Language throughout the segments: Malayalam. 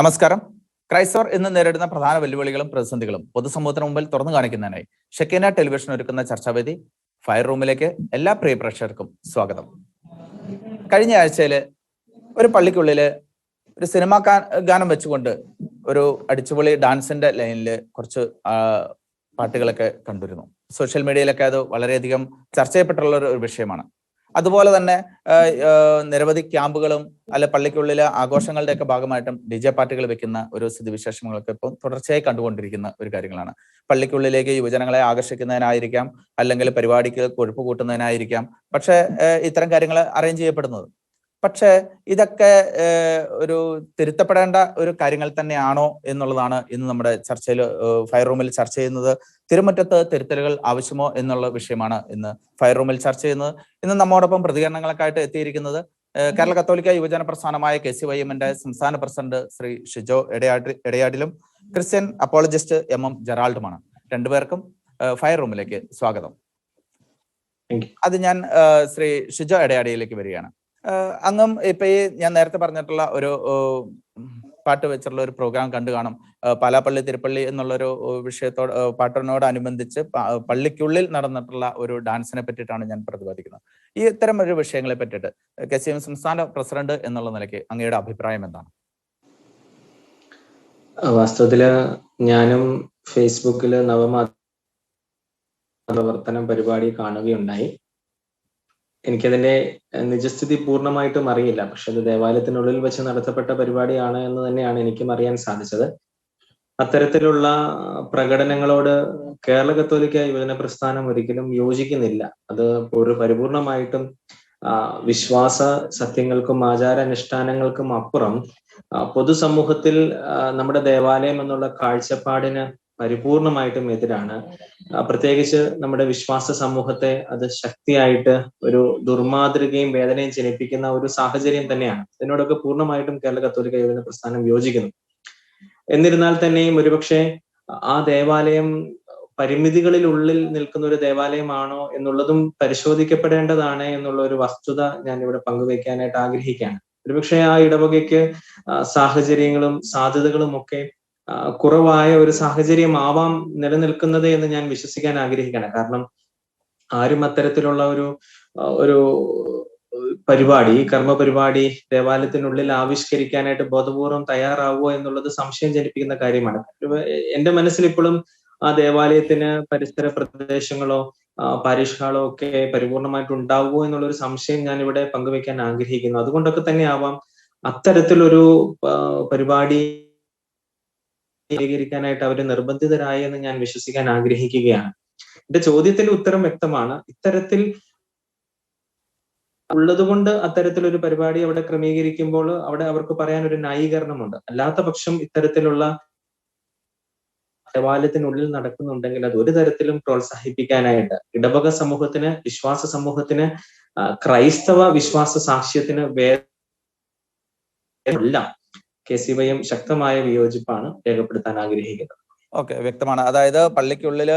നമസ്കാരം. ക്രൈസ്തവർ ഇന്ന് നേരിടുന്ന പ്രധാന വെല്ലുവിളികളും പ്രതിസന്ധികളും പൊതുസമൂഹത്തിന് മുമ്പിൽ തുറന്നു കാണിക്കുന്നതിനായി ഷെക്കേന ടെലിവിഷൻ ഒരുക്കുന്ന ചർച്ചാവേദി ഫയർ റൂമിലേക്ക് എല്ലാ പ്രിയ പ്രേക്ഷകർക്കും സ്വാഗതം. കഴിഞ്ഞ ആഴ്ചയിൽ ഒരു പള്ളിക്കുള്ളിൽ ഒരു സിനിമ ഗാനം വെച്ചുകൊണ്ട് ഒരു അടിച്ചുപൊളി ഡാൻസിന്റെ ലൈനിൽ കുറച്ച് പാട്ടുകളൊക്കെ കണ്ടിരുന്നു. സോഷ്യൽ മീഡിയയിലൊക്കെ അത് വളരെയധികം ചർച്ച ചെയ്യപ്പെട്ടുള്ള ഒരു വിഷയമാണ്. അതുപോലെ തന്നെ നിരവധി ക്യാമ്പുകളും അല്ലെ പള്ളിക്കുള്ളിലെ ആഘോഷങ്ങളുടെ ഒക്കെ ഭാഗമായിട്ടും ഡി ജെ പാർട്ടികൾ വെക്കുന്ന ഒരു സ്ഥിതിവിശേഷങ്ങളൊക്കെ ഇപ്പം തുടർച്ചയായി കണ്ടുകൊണ്ടിരിക്കുന്ന ഒരു കാര്യങ്ങളാണ്. പള്ളിക്കുള്ളിലേക്ക് യുവജനങ്ങളെ ആകർഷിക്കുന്നതിനായിരിക്കാം അല്ലെങ്കിൽ പരിപാടിക്ക് കൊഴുപ്പ് കൂട്ടുന്നതിനായിരിക്കാം. പക്ഷേ ഇത്തരം കാര്യങ്ങൾ അറേഞ്ച് ചെയ്യപ്പെടുന്നത്. പക്ഷേ ഇതൊക്കെ ഒരു തിരുത്തപ്പെടേണ്ട ഒരു കാര്യങ്ങൾ തന്നെയാണോ എന്നുള്ളതാണ് ഇന്ന് നമ്മുടെ ചർച്ചയിൽ ഫയർ റൂമിൽ ചർച്ച ചെയ്യുന്നത്. തിരുമുറ്റത്ത് തിരുത്തലുകൾ ആവശ്യമോ എന്നുള്ള വിഷയമാണ് ഇന്ന് ഫയർ റൂമിൽ ചർച്ച ചെയ്യുന്നത്. ഇന്ന് നമ്മോടൊപ്പം പ്രതികരണങ്ങളൊക്കെയായിട്ട് എത്തിയിരിക്കുന്നത് കേരള കത്തോലിക്ക യുവജന പ്രസ്ഥാനമായ കെ സി വൈ എമ്മിന്റെ സംസ്ഥാന പ്രസിഡന്റ് ശ്രീ ഷിജോ എടയാടി എടയാടിലും ക്രിസ്ത്യൻ അപ്പോളജിസ്റ്റ് എം എം ജെറാൾഡുമാണ്. രണ്ടുപേർക്കും ഫയർ റൂമിലേക്ക് സ്വാഗതം. അത് ഞാൻ ശ്രീ ഷിജോ എടയാടിയിലേക്ക് വരികയാണ്. അങ്ങും ഇപ്പൊ ഈ ഞാൻ നേരത്തെ പറഞ്ഞിട്ടുള്ള ഒരു പാട്ട് വെച്ചിട്ടുള്ള ഒരു പ്രോഗ്രാം കണ്ടു കാണും. പാലാപ്പള്ളി തിരുപ്പള്ളി എന്നുള്ളൊരു വിഷയത്തോട് പാട്ടിനോടനുബന്ധിച്ച് പള്ളിക്കുള്ളിൽ നടന്നിട്ടുള്ള ഒരു ഡാൻസിനെ പറ്റിയിട്ടാണ് ഞാൻ പ്രതിപാദിക്കുന്നത്. ഈ ഇത്തരം ഒരു വിഷയങ്ങളെ പറ്റിയിട്ട് കെ സി എം സംസ്ഥാന പ്രസിഡന്റ് എന്നുള്ള നിലയ്ക്ക് അങ്ങയുടെ അഭിപ്രായം എന്താണ്? വാസ്തവത്തിൽ ഞാനും ഫേസ്ബുക്കിൽ നവമാധ്യമ പ്രവർത്തനം പരിപാടി കാണുകയുണ്ടായി. എനിക്കതിന്റെ നിജസ്ഥിതി പൂർണമായിട്ടും അറിയില്ല. പക്ഷെ അത് ദേവാലയത്തിനുള്ളിൽ വെച്ച് നടത്തപ്പെട്ട പരിപാടിയാണ് എന്ന് തന്നെയാണ് എനിക്കും അറിയാൻ സാധിച്ചത്. അത്തരത്തിലുള്ള പ്രകടനങ്ങളോട് കേരള കത്തോലിക്ക യുവജന പ്രസ്ഥാനം ഒരിക്കലും യോജിക്കുന്നില്ല. അത് ഒരു പരിപൂർണമായിട്ടും വിശ്വാസ സത്യങ്ങൾക്കും ആചാരാനുഷ്ഠാനങ്ങൾക്കും അപ്പുറം പൊതുസമൂഹത്തിൽ നമ്മുടെ ദേവാലയം എന്നുള്ള കാഴ്ചപ്പാടിന് പരിപൂർണമായിട്ടും എതിരാണ്. പ്രത്യേകിച്ച് നമ്മുടെ വിശ്വാസ സമൂഹത്തെ അത് ശക്തിയായിട്ട് ഒരു ദുർമാതൃകയും വേദനയും ജനിപ്പിക്കുന്ന ഒരു സാഹചര്യം തന്നെയാണ്. അതിനോടൊക്കെ പൂർണമായിട്ടും കേരള കത്തോലിക്ക യുവജന പ്രസ്ഥാനം യോജിക്കുന്നു. എന്നിരുന്നാൽ തന്നെയും ഒരുപക്ഷെ ആ ദേവാലയം പരിമിതികളിലുള്ളിൽ നിൽക്കുന്ന ഒരു ദേവാലയമാണോ എന്നുള്ളതും പരിശോധിക്കപ്പെടേണ്ടതാണ് എന്നുള്ള ഒരു വസ്തുത ഞാൻ ഇവിടെ പങ്കുവയ്ക്കാനായിട്ട് ആഗ്രഹിക്കുകയാണ്. ഒരുപക്ഷെ ആ ഇടവകയ്ക്ക് സാഹചര്യങ്ങളും സാധ്യതകളും ഒക്കെ കുറവായ ഒരു സാഹചര്യം ആവാം നിലനിൽക്കുന്നത് എന്ന് ഞാൻ വിശ്വസിക്കാൻ ആഗ്രഹിക്കുകയാണ് കാരണം ആരും അത്തരത്തിലുള്ള ഒരു ഒരു പരിപാടി കർമ്മ പരിപാടി ദേവാലയത്തിനുള്ളിൽ ആവിഷ്കരിക്കാനായിട്ട് ബോധപൂർവം തയ്യാറാവുമോ എന്നുള്ളത് സംശയം ജനിപ്പിക്കുന്ന കാര്യമാണ്. എന്റെ മനസ്സിൽ ഇപ്പോഴും ആ ദേവാലയത്തിന് പരിസര പ്രദേശങ്ങളോ പാരിഷ് ഹാളോ ഒക്കെ പരിപൂർണമായിട്ട് ഉണ്ടാവുമോ എന്നുള്ളൊരു സംശയം ഞാൻ ഇവിടെ പങ്കുവെക്കാൻ ആഗ്രഹിക്കുന്നു. അതുകൊണ്ടൊക്കെ തന്നെ ആവാം അത്തരത്തിലൊരു പരിപാടി സ്വീകരിക്കാനായിട്ട് അവർ നിർബന്ധിതരായെന്ന് ഞാൻ വിശ്വസിക്കാൻ ആഗ്രഹിക്കുകയാണ്. എന്റെ ചോദ്യത്തിന്റെ ഉത്തരം വ്യക്തമാണ്. ഇത്തരത്തിൽ ഉള്ളതുകൊണ്ട് അത്തരത്തിലൊരു പരിപാടി അവിടെ ക്രമീകരിക്കുമ്പോൾ അവിടെ അവർക്ക് പറയാൻ ഒരു ന്യായീകരണമുണ്ട്. അല്ലാത്ത പക്ഷം ഇത്തരത്തിലുള്ള ദേവാലയത്തിനുള്ളിൽ നടക്കുന്നുണ്ടെങ്കിൽ അത് ഒരു തരത്തിലും പ്രോത്സാഹിപ്പിക്കാനായിട്ട് ഇടവക സമൂഹത്തിന് വിശ്വാസ സമൂഹത്തിന് ക്രൈസ്തവ വിശ്വാസ സാക്ഷ്യത്തിന് വേണ്ട കെ സി വൈ എം ശക്തമായ വിയോജിപ്പാണ് രേഖപ്പെടുത്താൻ ആഗ്രഹിക്കുന്നത്. ഓക്കെ വ്യക്തമാണ്. അതായത് പള്ളിക്കുള്ളിൽ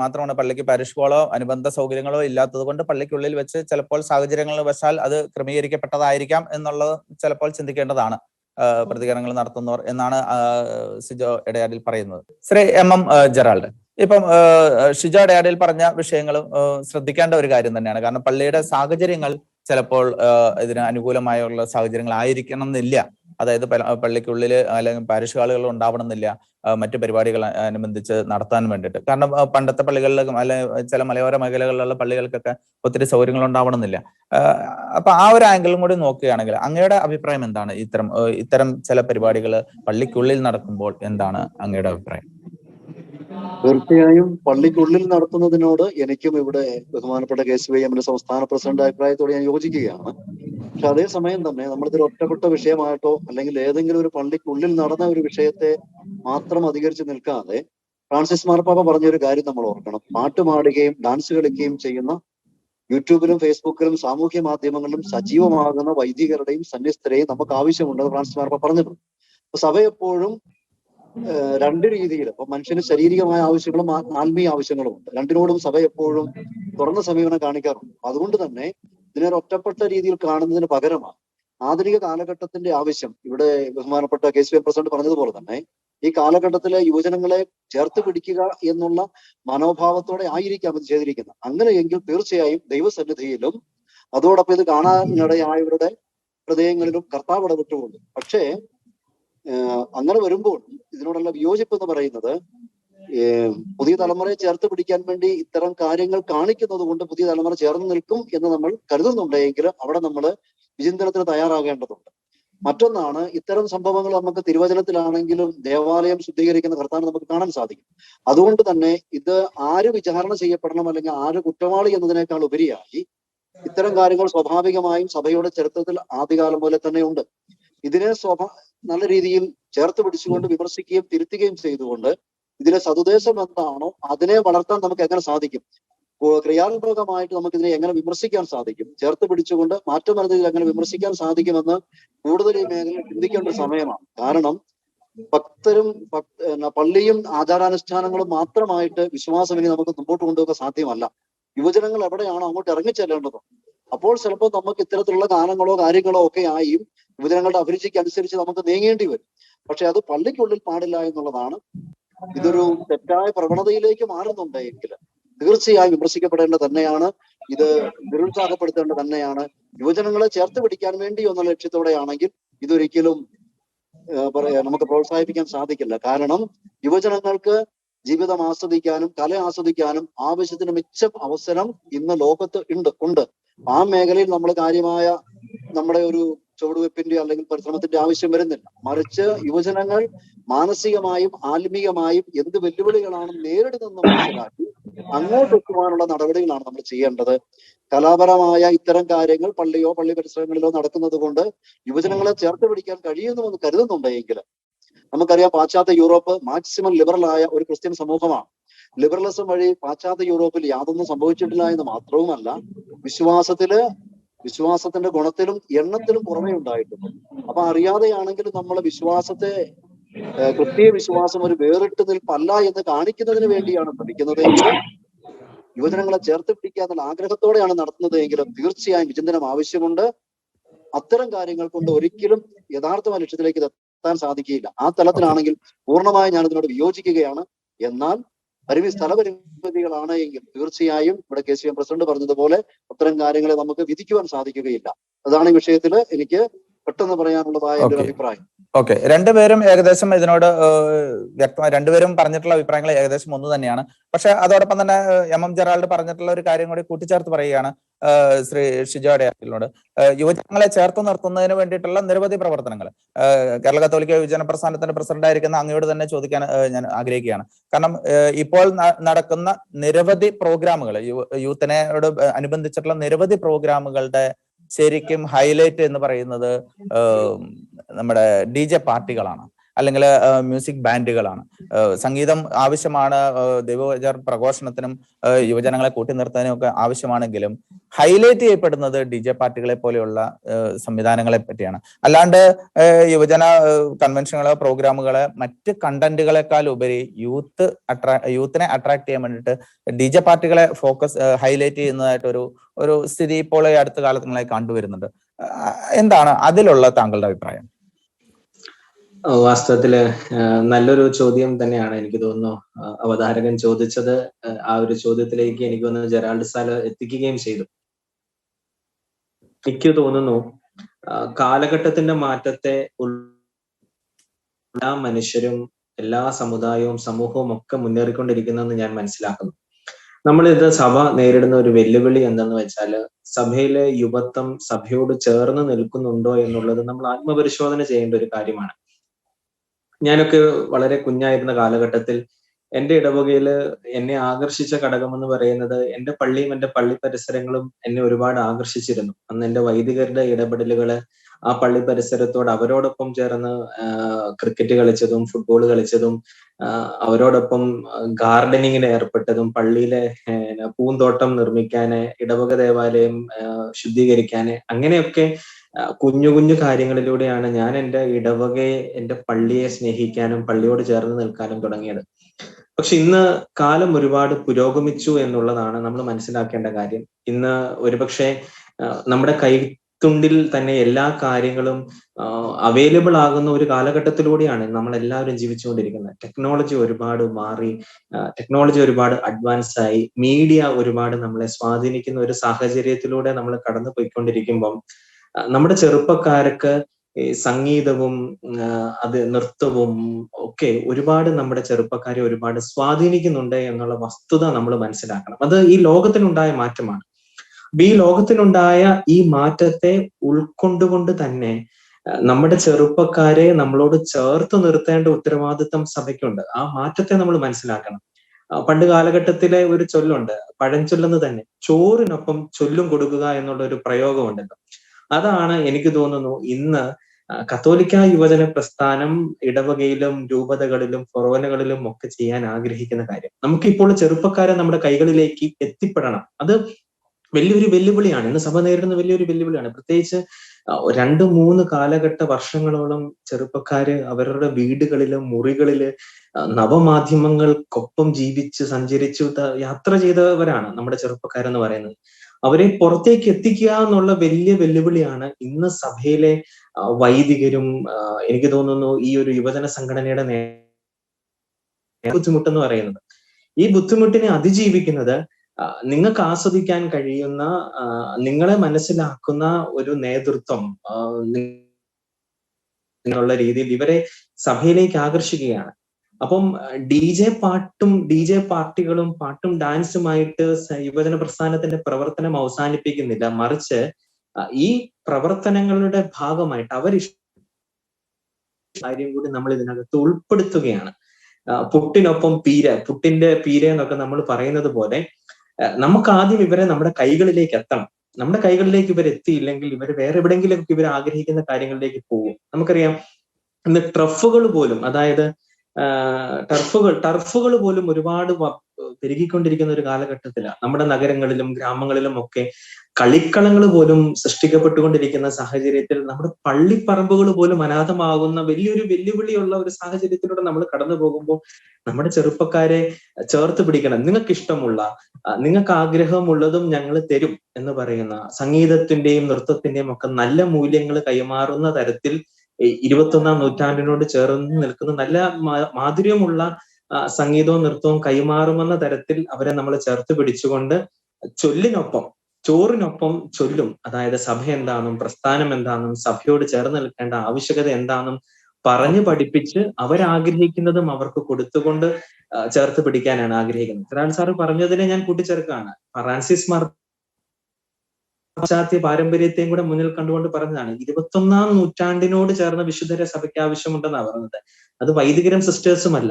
മാത്രമാണ് പള്ളിക്ക് പാരിഷ് ഹോളോ അനുബന്ധ സൗകര്യങ്ങളോ ഇല്ലാത്തത് കൊണ്ട് പള്ളിക്കുള്ളിൽ വെച്ച് ചിലപ്പോൾ സാഹചര്യങ്ങൾ വശാൽ അത് ക്രമീകരിക്കപ്പെട്ടതായിരിക്കാം എന്നുള്ളത് ചിലപ്പോൾ ചിന്തിക്കേണ്ടതാണ് പ്രതികരണങ്ങൾ നടത്തുന്നവർ എന്നാണ് സിജോ ഇടയാടിൽ പറയുന്നത്. ശ്രീ എം എം ജെറാൾഡ് ഇപ്പം ഷിജോ ഇടയാടിൽ പറഞ്ഞ വിഷയങ്ങളും ശ്രദ്ധിക്കേണ്ട ഒരു കാര്യം തന്നെയാണ്. കാരണം പള്ളിയുടെ സാഹചര്യങ്ങൾ ചിലപ്പോൾ ഇതിന് അനുകൂലമായുള്ള സാഹചര്യങ്ങൾ ആയിരിക്കണം എന്നില്ല അതായത് പള്ളിക്കുള്ളിൽ അല്ലെങ്കിൽ പാരിഷ് ഹാളുകൾ ഉണ്ടാവണം എന്നില്ല മറ്റു പരിപാടികൾ അനുബന്ധിച്ച് നടത്താൻ വേണ്ടിയിട്ട്. കാരണം പണ്ടത്തെ പള്ളികളിലും അല്ലെ ചില മലയോര മേഖലകളിലുള്ള പള്ളികൾക്കൊക്കെ ഒത്തിരി സൗകര്യങ്ങൾ ഉണ്ടാവണം എന്നില്ല അപ്പൊ ആ ഒരു ആംഗിളും കൂടി നോക്കുകയാണെങ്കിൽ അങ്ങയുടെ അഭിപ്രായം എന്താണ്? ഇത്തരം ഇത്തരം ചില പരിപാടികൾ പള്ളിക്കുള്ളിൽ നടക്കുമ്പോൾ എന്താണ് അങ്ങയുടെ അഭിപ്രായം? തീർച്ചയായും പള്ളിക്കുള്ളിൽ നടത്തുന്നതിനോട് എനിക്കും ഇവിടെ ബഹുമാനപ്പെട്ട കെ സി വൈ എമ്മിന്റെ സംസ്ഥാന പ്രസിഡന്റ് അഭിപ്രായത്തോട് ഞാൻ യോജിക്കുകയാണ്. പക്ഷെ അതേസമയം തന്നെ നമ്മളിതൊരു ഒറ്റപ്പെട്ട വിഷയമായിട്ടോ അല്ലെങ്കിൽ ഏതെങ്കിലും ഒരു പള്ളിക്കുള്ളിൽ നടന്ന ഒരു വിഷയത്തെ മാത്രം അധികരിച്ച് നിൽക്കാതെ ഫ്രാൻസിസ് മാർപ്പാപ്പ പറഞ്ഞൊരു കാര്യം നമ്മൾ ഓർക്കണം. പാട്ട് പാടുകയും ഡാൻസ് കളിക്കുകയും ചെയ്യുന്ന യൂട്യൂബിലും ഫേസ്ബുക്കിലും സാമൂഹ്യ മാധ്യമങ്ങളിലും സജീവമാകുന്ന വൈദികരുടെയും സന്യസ്തരെയും നമുക്ക് ആവശ്യമുണ്ടെന്ന് ഫ്രാൻസിസ് മാർപ്പാപ്പ പറഞ്ഞിട്ടുണ്ട്. സഭയെപ്പോഴും രണ്ട് രീതിയിൽ അപ്പൊ മനുഷ്യന് ശാരീരികമായ ആവശ്യങ്ങളും ആത്മീയ ആവശ്യങ്ങളും ഉണ്ട്. രണ്ടിനോടും സഭ എപ്പോഴും തുറന്ന സമീപനം കാണിക്കാറുണ്ട്. അതുകൊണ്ട് തന്നെ ഇതിനെ ഒറ്റപ്പെട്ട രീതിയിൽ കാണുന്നതിന് പകരമാണ് ആധുനിക കാലഘട്ടത്തിന്റെ ആവശ്യം. ഇവിടെ ബഹുമാനപ്പെട്ട കെ. സി. എം പ്രസിഡന്റ് പറഞ്ഞതുപോലെ തന്നെ ഈ കാലഘട്ടത്തിലെ യുവജനങ്ങളെ ചേർത്ത് പിടിക്കുക എന്നുള്ള മനോഭാവത്തോടെ ആയിരിക്കാം ഇത് ചെയ്തിരിക്കുന്നത്. അങ്ങനെയെങ്കിൽ തീർച്ചയായും ദൈവസന്നിധിയിലും അതോടൊപ്പം ഇത് കാണാനിടയായവരുടെ ഹൃദയങ്ങളിലും കർത്താവ് ഇടപെട്ടുകൊണ്ട്. പക്ഷേ അങ്ങനെ വരുമ്പോൾ ഇതിനോടുള്ള വിയോജിപ്പ് എന്ന് പറയുന്നത് പുതിയ തലമുറയെ ചേർത്ത് പിടിക്കാൻ വേണ്ടി ഇത്തരം കാര്യങ്ങൾ കാണിക്കുന്നത് കൊണ്ട് പുതിയ തലമുറ ചേർന്ന് നിൽക്കും എന്ന് നമ്മൾ കരുതുന്നുണ്ടെങ്കിൽ അവിടെ നമ്മൾ വിചിന്തനത്തിന് തയ്യാറാകേണ്ടതുണ്ട്. മറ്റൊന്നാണ് ഇത്തരം സംഭവങ്ങൾ നമുക്ക് തിരുവചനത്തിലാണെങ്കിലും ദേവാലയം ശുദ്ധീകരിക്കുന്ന കർത്താവ് നമുക്ക് കാണാൻ സാധിക്കും. അതുകൊണ്ട് തന്നെ ഇത് ആര് വിചാരണ ചെയ്യപ്പെടണം അല്ലെങ്കിൽ ആര് കുറ്റവാളി എന്നതിനേക്കാൾ ഉപരിയായി ഇത്തരം കാര്യങ്ങൾ സ്വാഭാവികമായും സഭയുടെ ചരിത്രത്തിൽ ആദ്യകാലം പോലെ തന്നെ ഉണ്ട്. ഇതിനെ സ്വഭാ നല്ല രീതിയിൽ ചേർത്ത് പിടിച്ചുകൊണ്ട് വിമർശിക്കുകയും തിരുത്തുകയും ചെയ്തുകൊണ്ട് ഇതിലെ സതുദ്ദേശം എന്താണോ അതിനെ വളർത്താൻ നമുക്ക് എങ്ങനെ സാധിക്കും? ക്രിയാത്മകമായിട്ട് നമുക്ക് ഇതിനെ എങ്ങനെ വിമർശിക്കാൻ സാധിക്കും? ചേർത്ത് പിടിച്ചുകൊണ്ട് മാറ്റം വരുന്നതിൽ എങ്ങനെ വിമർശിക്കാൻ സാധിക്കുമെന്ന് കൂടുതൽ ഈ മേഖലയിൽ ചിന്തിക്കേണ്ട സമയമാണ്. കാരണം ഭക്തരും പള്ളിയും ആചാരാനുഷ്ഠാനങ്ങളും മാത്രമായിട്ട് വിശ്വാസം ഇനി നമുക്ക് മുമ്പോട്ട് കൊണ്ടുപോകാൻ സാധ്യമല്ല. യുവജനങ്ങൾ എവിടെയാണോ അങ്ങോട്ട് ഇറങ്ങിച്ചെല്ലേണ്ടത്? അപ്പോൾ ചിലപ്പോൾ നമുക്ക് ഇത്തരത്തിലുള്ള ഗാനങ്ങളോ കാര്യങ്ങളോ ഒക്കെ ആയും യുവജനങ്ങളുടെ അഭിരുചിക്ക് അനുസരിച്ച് നമുക്ക് നീങ്ങേണ്ടി വരും. പക്ഷെ അത് പള്ളിക്കുള്ളിൽ പാടില്ല എന്നുള്ളതാണ് ഇതൊരു തെറ്റായ പ്രവണതയിലേക്ക് മാറുന്നുണ്ടെങ്കിൽ തീർച്ചയായും വിമർശിക്കപ്പെടേണ്ടത് തന്നെയാണ്. ഇത് നിരുത്സാഹപ്പെടുത്തേണ്ടത് തന്നെയാണ്. യുവജനങ്ങളെ ചേർത്ത് പിടിക്കാൻ വേണ്ടി എന്നുള്ള ലക്ഷ്യത്തോടെയാണെങ്കിൽ ഇതൊരിക്കലും പറയാ നമുക്ക് പ്രോത്സാഹിപ്പിക്കാൻ സാധിക്കില്ല. കാരണം യുവജനങ്ങൾക്ക് ജീവിതം ആസ്വദിക്കാനും കല ആസ്വദിക്കാനും ആവശ്യത്തിന് മിച്ചം അവസരം ഇന്ന് ലോകത്ത് ഉണ്ട് ഉണ്ട്. ആ മേഖലയിൽ നമ്മൾ കാര്യമായ നമ്മുടെ ഒരു ചുവടുവെപ്പിന്റെ അല്ലെങ്കിൽ പരിശ്രമത്തിന്റെ ആവശ്യം വരുന്നില്ല. മറിച്ച് യുവജനങ്ങൾ മാനസികമായും ആത്മീയമായും എന്ത് വെല്ലുവിളികളാണ് നേരിടുന്നതെന്ന് മനസ്സിലാക്കി അങ്ങോട്ട് എത്തുവാനുള്ള നടപടികളാണ് നമ്മൾ ചെയ്യേണ്ടത്. കലാപരമായ ഇത്തരം കാര്യങ്ങൾ പള്ളിയോ പള്ളി പരിസരങ്ങളിലോ നടക്കുന്നത് കൊണ്ട് യുവജനങ്ങളെ ചേർത്ത് പിടിക്കാൻ കഴിയുന്നുവെന്ന് കരുതുന്നുണ്ടെങ്കിൽ നമുക്കറിയാം പാശ്ചാത്യ യൂറോപ്പ് മാക്സിമം ലിബറൽ ആയ ഒരു ക്രിസ്ത്യൻ സമൂഹമാണ്. ലിബറലിസം വഴി പാശ്ചാത്യ യൂറോപ്പിൽ യാതൊന്നും സംഭവിച്ചിട്ടില്ല എന്ന് മാത്രവുമല്ല വിശ്വാസത്തിൽ വിശ്വാസത്തിന്റെ ഗുണത്തിലും എണ്ണത്തിലും പുറമേ ഉണ്ടായിട്ടുണ്ട്. അപ്പൊ അറിയാതെയാണെങ്കിലും നമ്മളെ വിശ്വാസത്തെ കൃത്യ വിശ്വാസം ഒരു വേറിട്ട് നിൽപ്പല്ല എന്ന് കാണിക്കുന്നതിന് വേണ്ടിയാണ് പഠിക്കുന്നത് യുവജനങ്ങളെ ചേർത്ത് പിടിക്കുക എന്നുള്ള ആഗ്രഹത്തോടെയാണ് നടത്തുന്നത് എങ്കിലും തീർച്ചയായും വിചിന്തനം ആവശ്യമുണ്ട്. അത്തരം കാര്യങ്ങൾ കൊണ്ട് ഒരിക്കലും യഥാർത്ഥമായ ലക്ഷ്യത്തിലേക്ക് എത്താൻ സാധിക്കുകയില്ല. ആ തലത്തിലാണെങ്കിൽ പൂർണമായി ഞാൻ ഇതിനോട് വിയോജിക്കുകയാണ്. എന്നാൽ പരിമിതി സ്ഥലപരിമിതികളാണ് എങ്കിൽ തീർച്ചയായും ഇവിടെ കെ സി എം പ്രസിഡന്റ് പറഞ്ഞതുപോലെ അത്തരം കാര്യങ്ങളെ നമുക്ക് വിധിക്കുവാൻ സാധിക്കുകയില്ല. അതാണ് ഈ വിഷയത്തിൽ എനിക്ക് പെട്ടെന്ന് പറയാനുള്ളതായ എന്റെ അഭിപ്രായം. ഓക്കെ രണ്ടുപേരും ഏകദേശം ഇതിനോട് വ്യക്തമായി രണ്ടുപേരും പറഞ്ഞിട്ടുള്ള അഭിപ്രായങ്ങൾ ഏകദേശം ഒന്ന് തന്നെയാണ്. പക്ഷെ അതോടൊപ്പം തന്നെ എം എം ജെറാൾഡ് പറഞ്ഞിട്ടുള്ള ഒരു കാര്യം കൂടി കൂട്ടിച്ചേർത്ത് പറയുകയാണ് ശ്രീ ഷിജോ അടയാറിനോട്. യുവജനങ്ങളെ ചേർത്ത് നിർത്തുന്നതിന് വേണ്ടിയിട്ടുള്ള നിരവധി പ്രവർത്തനങ്ങൾ. കേരള കത്തോലിക്ക യുവജന പ്രസ്ഥാനത്തിന്റെ പ്രസിഡന്റ് ആയിരിക്കുന്ന അങ്ങയോട് തന്നെ ചോദിക്കാൻ ഞാൻ ആഗ്രഹിക്കുകയാണ്. കാരണം ഇപ്പോൾ നടക്കുന്ന നിരവധി പ്രോഗ്രാമുകൾ യൂത്തിനോട് അനുബന്ധിച്ചിട്ടുള്ള നിരവധി പ്രോഗ്രാമുകളുടെ ശരിക്കും ഹൈലൈറ്റ് എന്ന് പറയുന്നത് നമ്മുടെ ഡി ജെ പാർട്ടികളാണ്. അല്ലെങ്കിൽ മ്യൂസിക് ബാൻഡുകളാണ് സംഗീതം ആവശ്യമാണ് ഏഹ്, ദൈവവചന പ്രഘോഷണത്തിനും യുവജനങ്ങളെ കൂട്ടി നിർത്താനും ഒക്കെ ആവശ്യമാണെങ്കിലും ഹൈലൈറ്റ് ചെയ്യപ്പെടുന്നത് ഡി ജെ പാർട്ടികളെ പോലെയുള്ള സംവിധാനങ്ങളെ പറ്റിയാണ്. അല്ലാണ്ട് യുവജന കൺവെൻഷനുകളോ പ്രോഗ്രാമുകളോ മറ്റ് കണ്ടന്റുകളെക്കാൾ ഉപരി യൂത്ത് അട്രാ യൂത്തിനെ അട്രാക്ട് ചെയ്യാൻ വേണ്ടിയിട്ട് ഡി ജെ പാർട്ടികളെ ഫോക്കസ് ഹൈലൈറ്റ് ചെയ്യുന്നതായിട്ടൊരു ഒരു സ്ഥിതി ഇപ്പോൾ അടുത്ത കാലങ്ങളായി കണ്ടുവരുന്നുണ്ട്. എന്താണ് അതിലുള്ള താങ്കളുടെ അഭിപ്രായം? വാസ്തവത്തിൽ നല്ലൊരു ചോദ്യം തന്നെയാണ് എനിക്ക് തോന്നുന്നു. അവതാരകൻ ചോദിച്ചത് ആ, ഒരു ചോദ്യത്തിലേക്ക് എനിക്ക് തോന്നുന്നു ജെറാൾഡ് സാല എത്തിക്കുകയും ചെയ്തു. എനിക്ക് തോന്നുന്നു കാലഘട്ടത്തിന്റെ മാറ്റത്തെ എല്ലാ മനുഷ്യരും എല്ലാ സമുദായവും സമൂഹവും ഒക്കെ മുന്നേറിക്കൊണ്ടിരിക്കുന്നെന്ന് ഞാൻ മനസ്സിലാക്കുന്നു. നമ്മൾ ഇത് സഭ നേരിടുന്ന ഒരു വെല്ലുവിളി എന്തെന്ന് വെച്ചാൽ സഭയിലെ യുവത്വം സഭയോട് ചേർന്ന് നിൽക്കുന്നുണ്ടോ എന്നുള്ളത് നമ്മൾ ആത്മപരിശോധന ചെയ്യേണ്ട ഒരു കാര്യമാണ്. ഞാനൊക്കെ വളരെ കുഞ്ഞായിരുന്ന കാലഘട്ടത്തിൽ എന്റെ ഇടവകയിൽ എന്നെ ആകർഷിച്ച ഘടകം എന്ന് പറയുന്നത് എന്റെ പള്ളിയും എന്റെ പള്ളി പരിസരങ്ങളും എന്നെ ഒരുപാട് ആകർഷിച്ചിരുന്നു. അന്ന് എന്റെ വൈദികരുടെ ഇടപെടലുകൾ ആ പള്ളി പരിസരത്തോട് അവരോടൊപ്പം ചേർന്ന് ക്രിക്കറ്റ് കളിച്ചതും ഫുട്ബോൾ കളിച്ചതും അവരോടൊപ്പം ഗാർഡനിങ്ങിൽ ഏർപ്പെട്ടതും പള്ളിയിലെ പൂന്തോട്ടം നിർമ്മിക്കാന് ഇടവക ദേവാലയം ശുദ്ധീകരിക്കാന് അങ്ങനെയൊക്കെ കുഞ്ഞു കുഞ്ഞു കാര്യങ്ങളിലൂടെയാണ് ഞാൻ എന്റെ ഇടവകയെ എന്റെ പള്ളിയെ സ്നേഹിക്കാനും പള്ളിയോട് ചേർന്ന് നിൽക്കാനും തുടങ്ങിയത്. പക്ഷെ ഇന്ന് കാലം ഒരുപാട് പുരോഗമിച്ചു എന്നുള്ളതാണ് നമ്മൾ മനസ്സിലാക്കേണ്ട കാര്യം. ഇന്ന് ഒരുപക്ഷെ നമ്മുടെ കൈ തന്നെ എല്ലാ കാര്യങ്ങളും അവൈലബിൾ ആകുന്ന ഒരു കാലഘട്ടത്തിലൂടെയാണ് നമ്മൾ എല്ലാവരും ജീവിച്ചുകൊണ്ടിരിക്കുന്നത്. ടെക്നോളജി ഒരുപാട് മാറി ടെക്നോളജി ഒരുപാട് അഡ്വാൻസ് ആയി മീഡിയ ഒരുപാട് നമ്മളെ സ്വാധീനിക്കുന്ന ഒരു സാഹചര്യത്തിലൂടെ നമ്മൾ കടന്നു പോയിക്കൊണ്ടിരിക്കുമ്പം നമ്മുടെ ചെറുപ്പക്കാർക്ക് സംഗീതവും അത് നൃത്തവും ഒക്കെ ഒരുപാട് നമ്മുടെ ചെറുപ്പക്കാരെ ഒരുപാട് സ്വാധീനിക്കുന്നുണ്ട് എന്നുള്ള വസ്തുത നമ്മൾ മനസ്സിലാക്കണം. അത് ഈ ലോകത്തിനുണ്ടായ മാറ്റമാണ്. അപ്പൊ ഈ ലോകത്തിനുണ്ടായ ഈ മാറ്റത്തെ ഉൾക്കൊണ്ടുകൊണ്ട് തന്നെ നമ്മുടെ ചെറുപ്പക്കാരെ നമ്മളോട് ചേർത്ത് നിർത്തേണ്ട ഉത്തരവാദിത്തം സഭയ്ക്കുണ്ട്. ആ മാറ്റത്തെ നമ്മൾ മനസ്സിലാക്കണം. പണ്ട് കാലഘട്ടത്തിലെ ഒരു ചൊല്ലുണ്ട് പഴഞ്ചൊല്ലെന്ന് തന്നെ ചോറിനൊപ്പം ചൊല്ലും കൊടുക്കുക എന്നുള്ള ഒരു പ്രയോഗമുണ്ടല്ലോ. അതാണ് എനിക്ക് തോന്നുന്നു ഇന്ന് കത്തോലിക്ക യുവജന പ്രസ്ഥാനം ഇടവകയിലും രൂപതകളിലും ഫൊറോനകളിലും ഒക്കെ ചെയ്യാൻ ആഗ്രഹിക്കുന്ന കാര്യം. നമുക്കിപ്പോൾ ചെറുപ്പക്കാരെ നമ്മുടെ കൈകളിലേക്ക് എത്തിപ്പെടണം. അത് വലിയൊരു വെല്ലുവിളിയാണ്. ഇന്ന് സഭ നേരിടുന്ന വലിയൊരു വെല്ലുവിളിയാണ്. പ്രത്യേകിച്ച് രണ്ട് മൂന്ന് കാലഘട്ട വർഷങ്ങളോളം ചെറുപ്പക്കാര് അവരുടെ വീടുകളിൽ മുറികളിൽ നവമാധ്യമങ്ങൾക്കൊപ്പം ജീവിച്ച് സഞ്ചരിച്ചു യാത്ര ചെയ്തവരാണ് നമ്മുടെ ചെറുപ്പക്കാരെന്ന് പറയുന്നത്. അവരെ പുറത്തേക്ക് എത്തിക്കുക എന്നുള്ള വലിയ വെല്ലുവിളിയാണ് ഇന്ന് സഭയിലെ വൈദികരും എനിക്ക് തോന്നുന്നു ഈ ഒരു യുവജന സംഘടനയുടെ ബുദ്ധിമുട്ടെന്ന് പറയുന്നത്. ഈ ബുദ്ധിമുട്ടിനെ അതിജീവിക്കുന്നത് നിങ്ങൾക്ക് ആസ്വദിക്കാൻ കഴിയുന്ന നിങ്ങളെ മനസ്സിലാക്കുന്ന ഒരു നേതൃത്വം എന്നുള്ള രീതിയിൽ ഇവരെ സഭയിലേക്ക് ആകർഷിക്കുകയാണ്. അപ്പം ഡി ജെ പാട്ടും ഡി ജെ പാർട്ടികളും പാട്ടും ഡാൻസുമായിട്ട് യുവജന പ്രസ്ഥാനത്തിന്റെ പ്രവർത്തനം അവസാനിപ്പിക്കുന്നില്ല. മറിച്ച് ഈ പ്രവർത്തനങ്ങളുടെ ഭാഗമായിട്ട് അവർ കാര്യം കൂടി നമ്മൾ ഇതിനകത്ത് ഉൾപ്പെടുത്തുകയാണ്. പുട്ടിനൊപ്പം പീര പുട്ടിന്റെ പീര എന്നൊക്കെ നമ്മൾ പറയുന്നത് പോലെ നമുക്ക് ആദ്യം ഇവരെ നമ്മുടെ കൈകളിലേക്ക് എത്തണം. നമ്മുടെ കൈകളിലേക്ക് ഇവർ എത്തിയില്ലെങ്കിൽ ഇവർ വേറെ എവിടെയെങ്കിലും ഇവർ ആഗ്രഹിക്കുന്ന കാര്യങ്ങളിലേക്ക് പോകും. നമുക്കറിയാം ഇന്ന് ട്രഫുകൾ പോലും അതായത് ടർഫുകൾ ടർഫുകൾ പോലും ഒരുപാട് പെരുകിക്കൊണ്ടിരിക്കുന്ന ഒരു കാലഘട്ടത്തിലാണ് നമ്മുടെ നഗരങ്ങളിലും ഗ്രാമങ്ങളിലും ഒക്കെ കളിക്കളങ്ങൾ പോലും സൃഷ്ടിക്കപ്പെട്ടുകൊണ്ടിരിക്കുന്ന സാഹചര്യത്തിൽ നമ്മുടെ പള്ളിപ്പറമ്പുകൾ പോലും അനാഥമാകുന്ന വലിയൊരു വെല്ലുവിളിയുള്ള ഒരു സാഹചര്യത്തിലൂടെ നമ്മൾ കടന്നു പോകുമ്പോൾ നമ്മുടെ ചെറുപ്പക്കാരെ ചേർത്ത് പിടിക്കണം. നിങ്ങൾക്ക് ഇഷ്ടമുള്ള നിങ്ങൾക്ക് ആഗ്രഹമുള്ളതും ഞങ്ങൾ തരും എന്ന് പറയുന്ന സംഗീതത്തിന്റെയും നൃത്തത്തിന്റെയും ഒക്കെ നല്ല മൂല്യങ്ങൾ കൈമാറുന്ന തരത്തിൽ ഇരുപത്തൊന്നാം നൂറ്റാണ്ടിനോട് ചേർന്ന് നിൽക്കുന്ന നല്ല മാധുര്യമുള്ള സംഗീതവും നൃത്തവും കൈമാറുമെന്ന തരത്തിൽ അവരെ നമ്മൾ ചേർത്ത് പിടിച്ചുകൊണ്ട് ചൊല്ലിനൊപ്പം ചോറിനൊപ്പം ചൊല്ലും. അതായത് സഭ എന്താണെന്നും പ്രസ്ഥാനം എന്താണെന്നും സഭയോട് ചേർന്ന് നിൽക്കേണ്ട ആവശ്യകത എന്താണെന്നും പറഞ്ഞു പഠിപ്പിച്ച് അവരാഗ്രഹിക്കുന്നതും അവർക്ക് കൊടുത്തുകൊണ്ട് ചേർത്ത് പിടിക്കാനാണ് ആഗ്രഹിക്കുന്നത്. ഇത്രാൻ സാറ് പറഞ്ഞതിനെ ഞാൻ കൂട്ടിച്ചേർക്കുകയാണ്. ഫ്രാൻസിസ് മാർ പാശ്ചാത്യ പാരമ്പര്യത്തെയും കൂടെ മുന്നിൽ കണ്ടുകൊണ്ട് പറഞ്ഞതാണ്. ഇരുപത്തൊന്നാം നൂറ്റാണ്ടിനോട് ചേർന്ന വിശുദ്ധരെ സഭയ്ക്ക് ആവശ്യമുണ്ടെന്നാണ് പറഞ്ഞത്. അത് വൈദികരും സിസ്റ്റേഴ്സുമല്ല.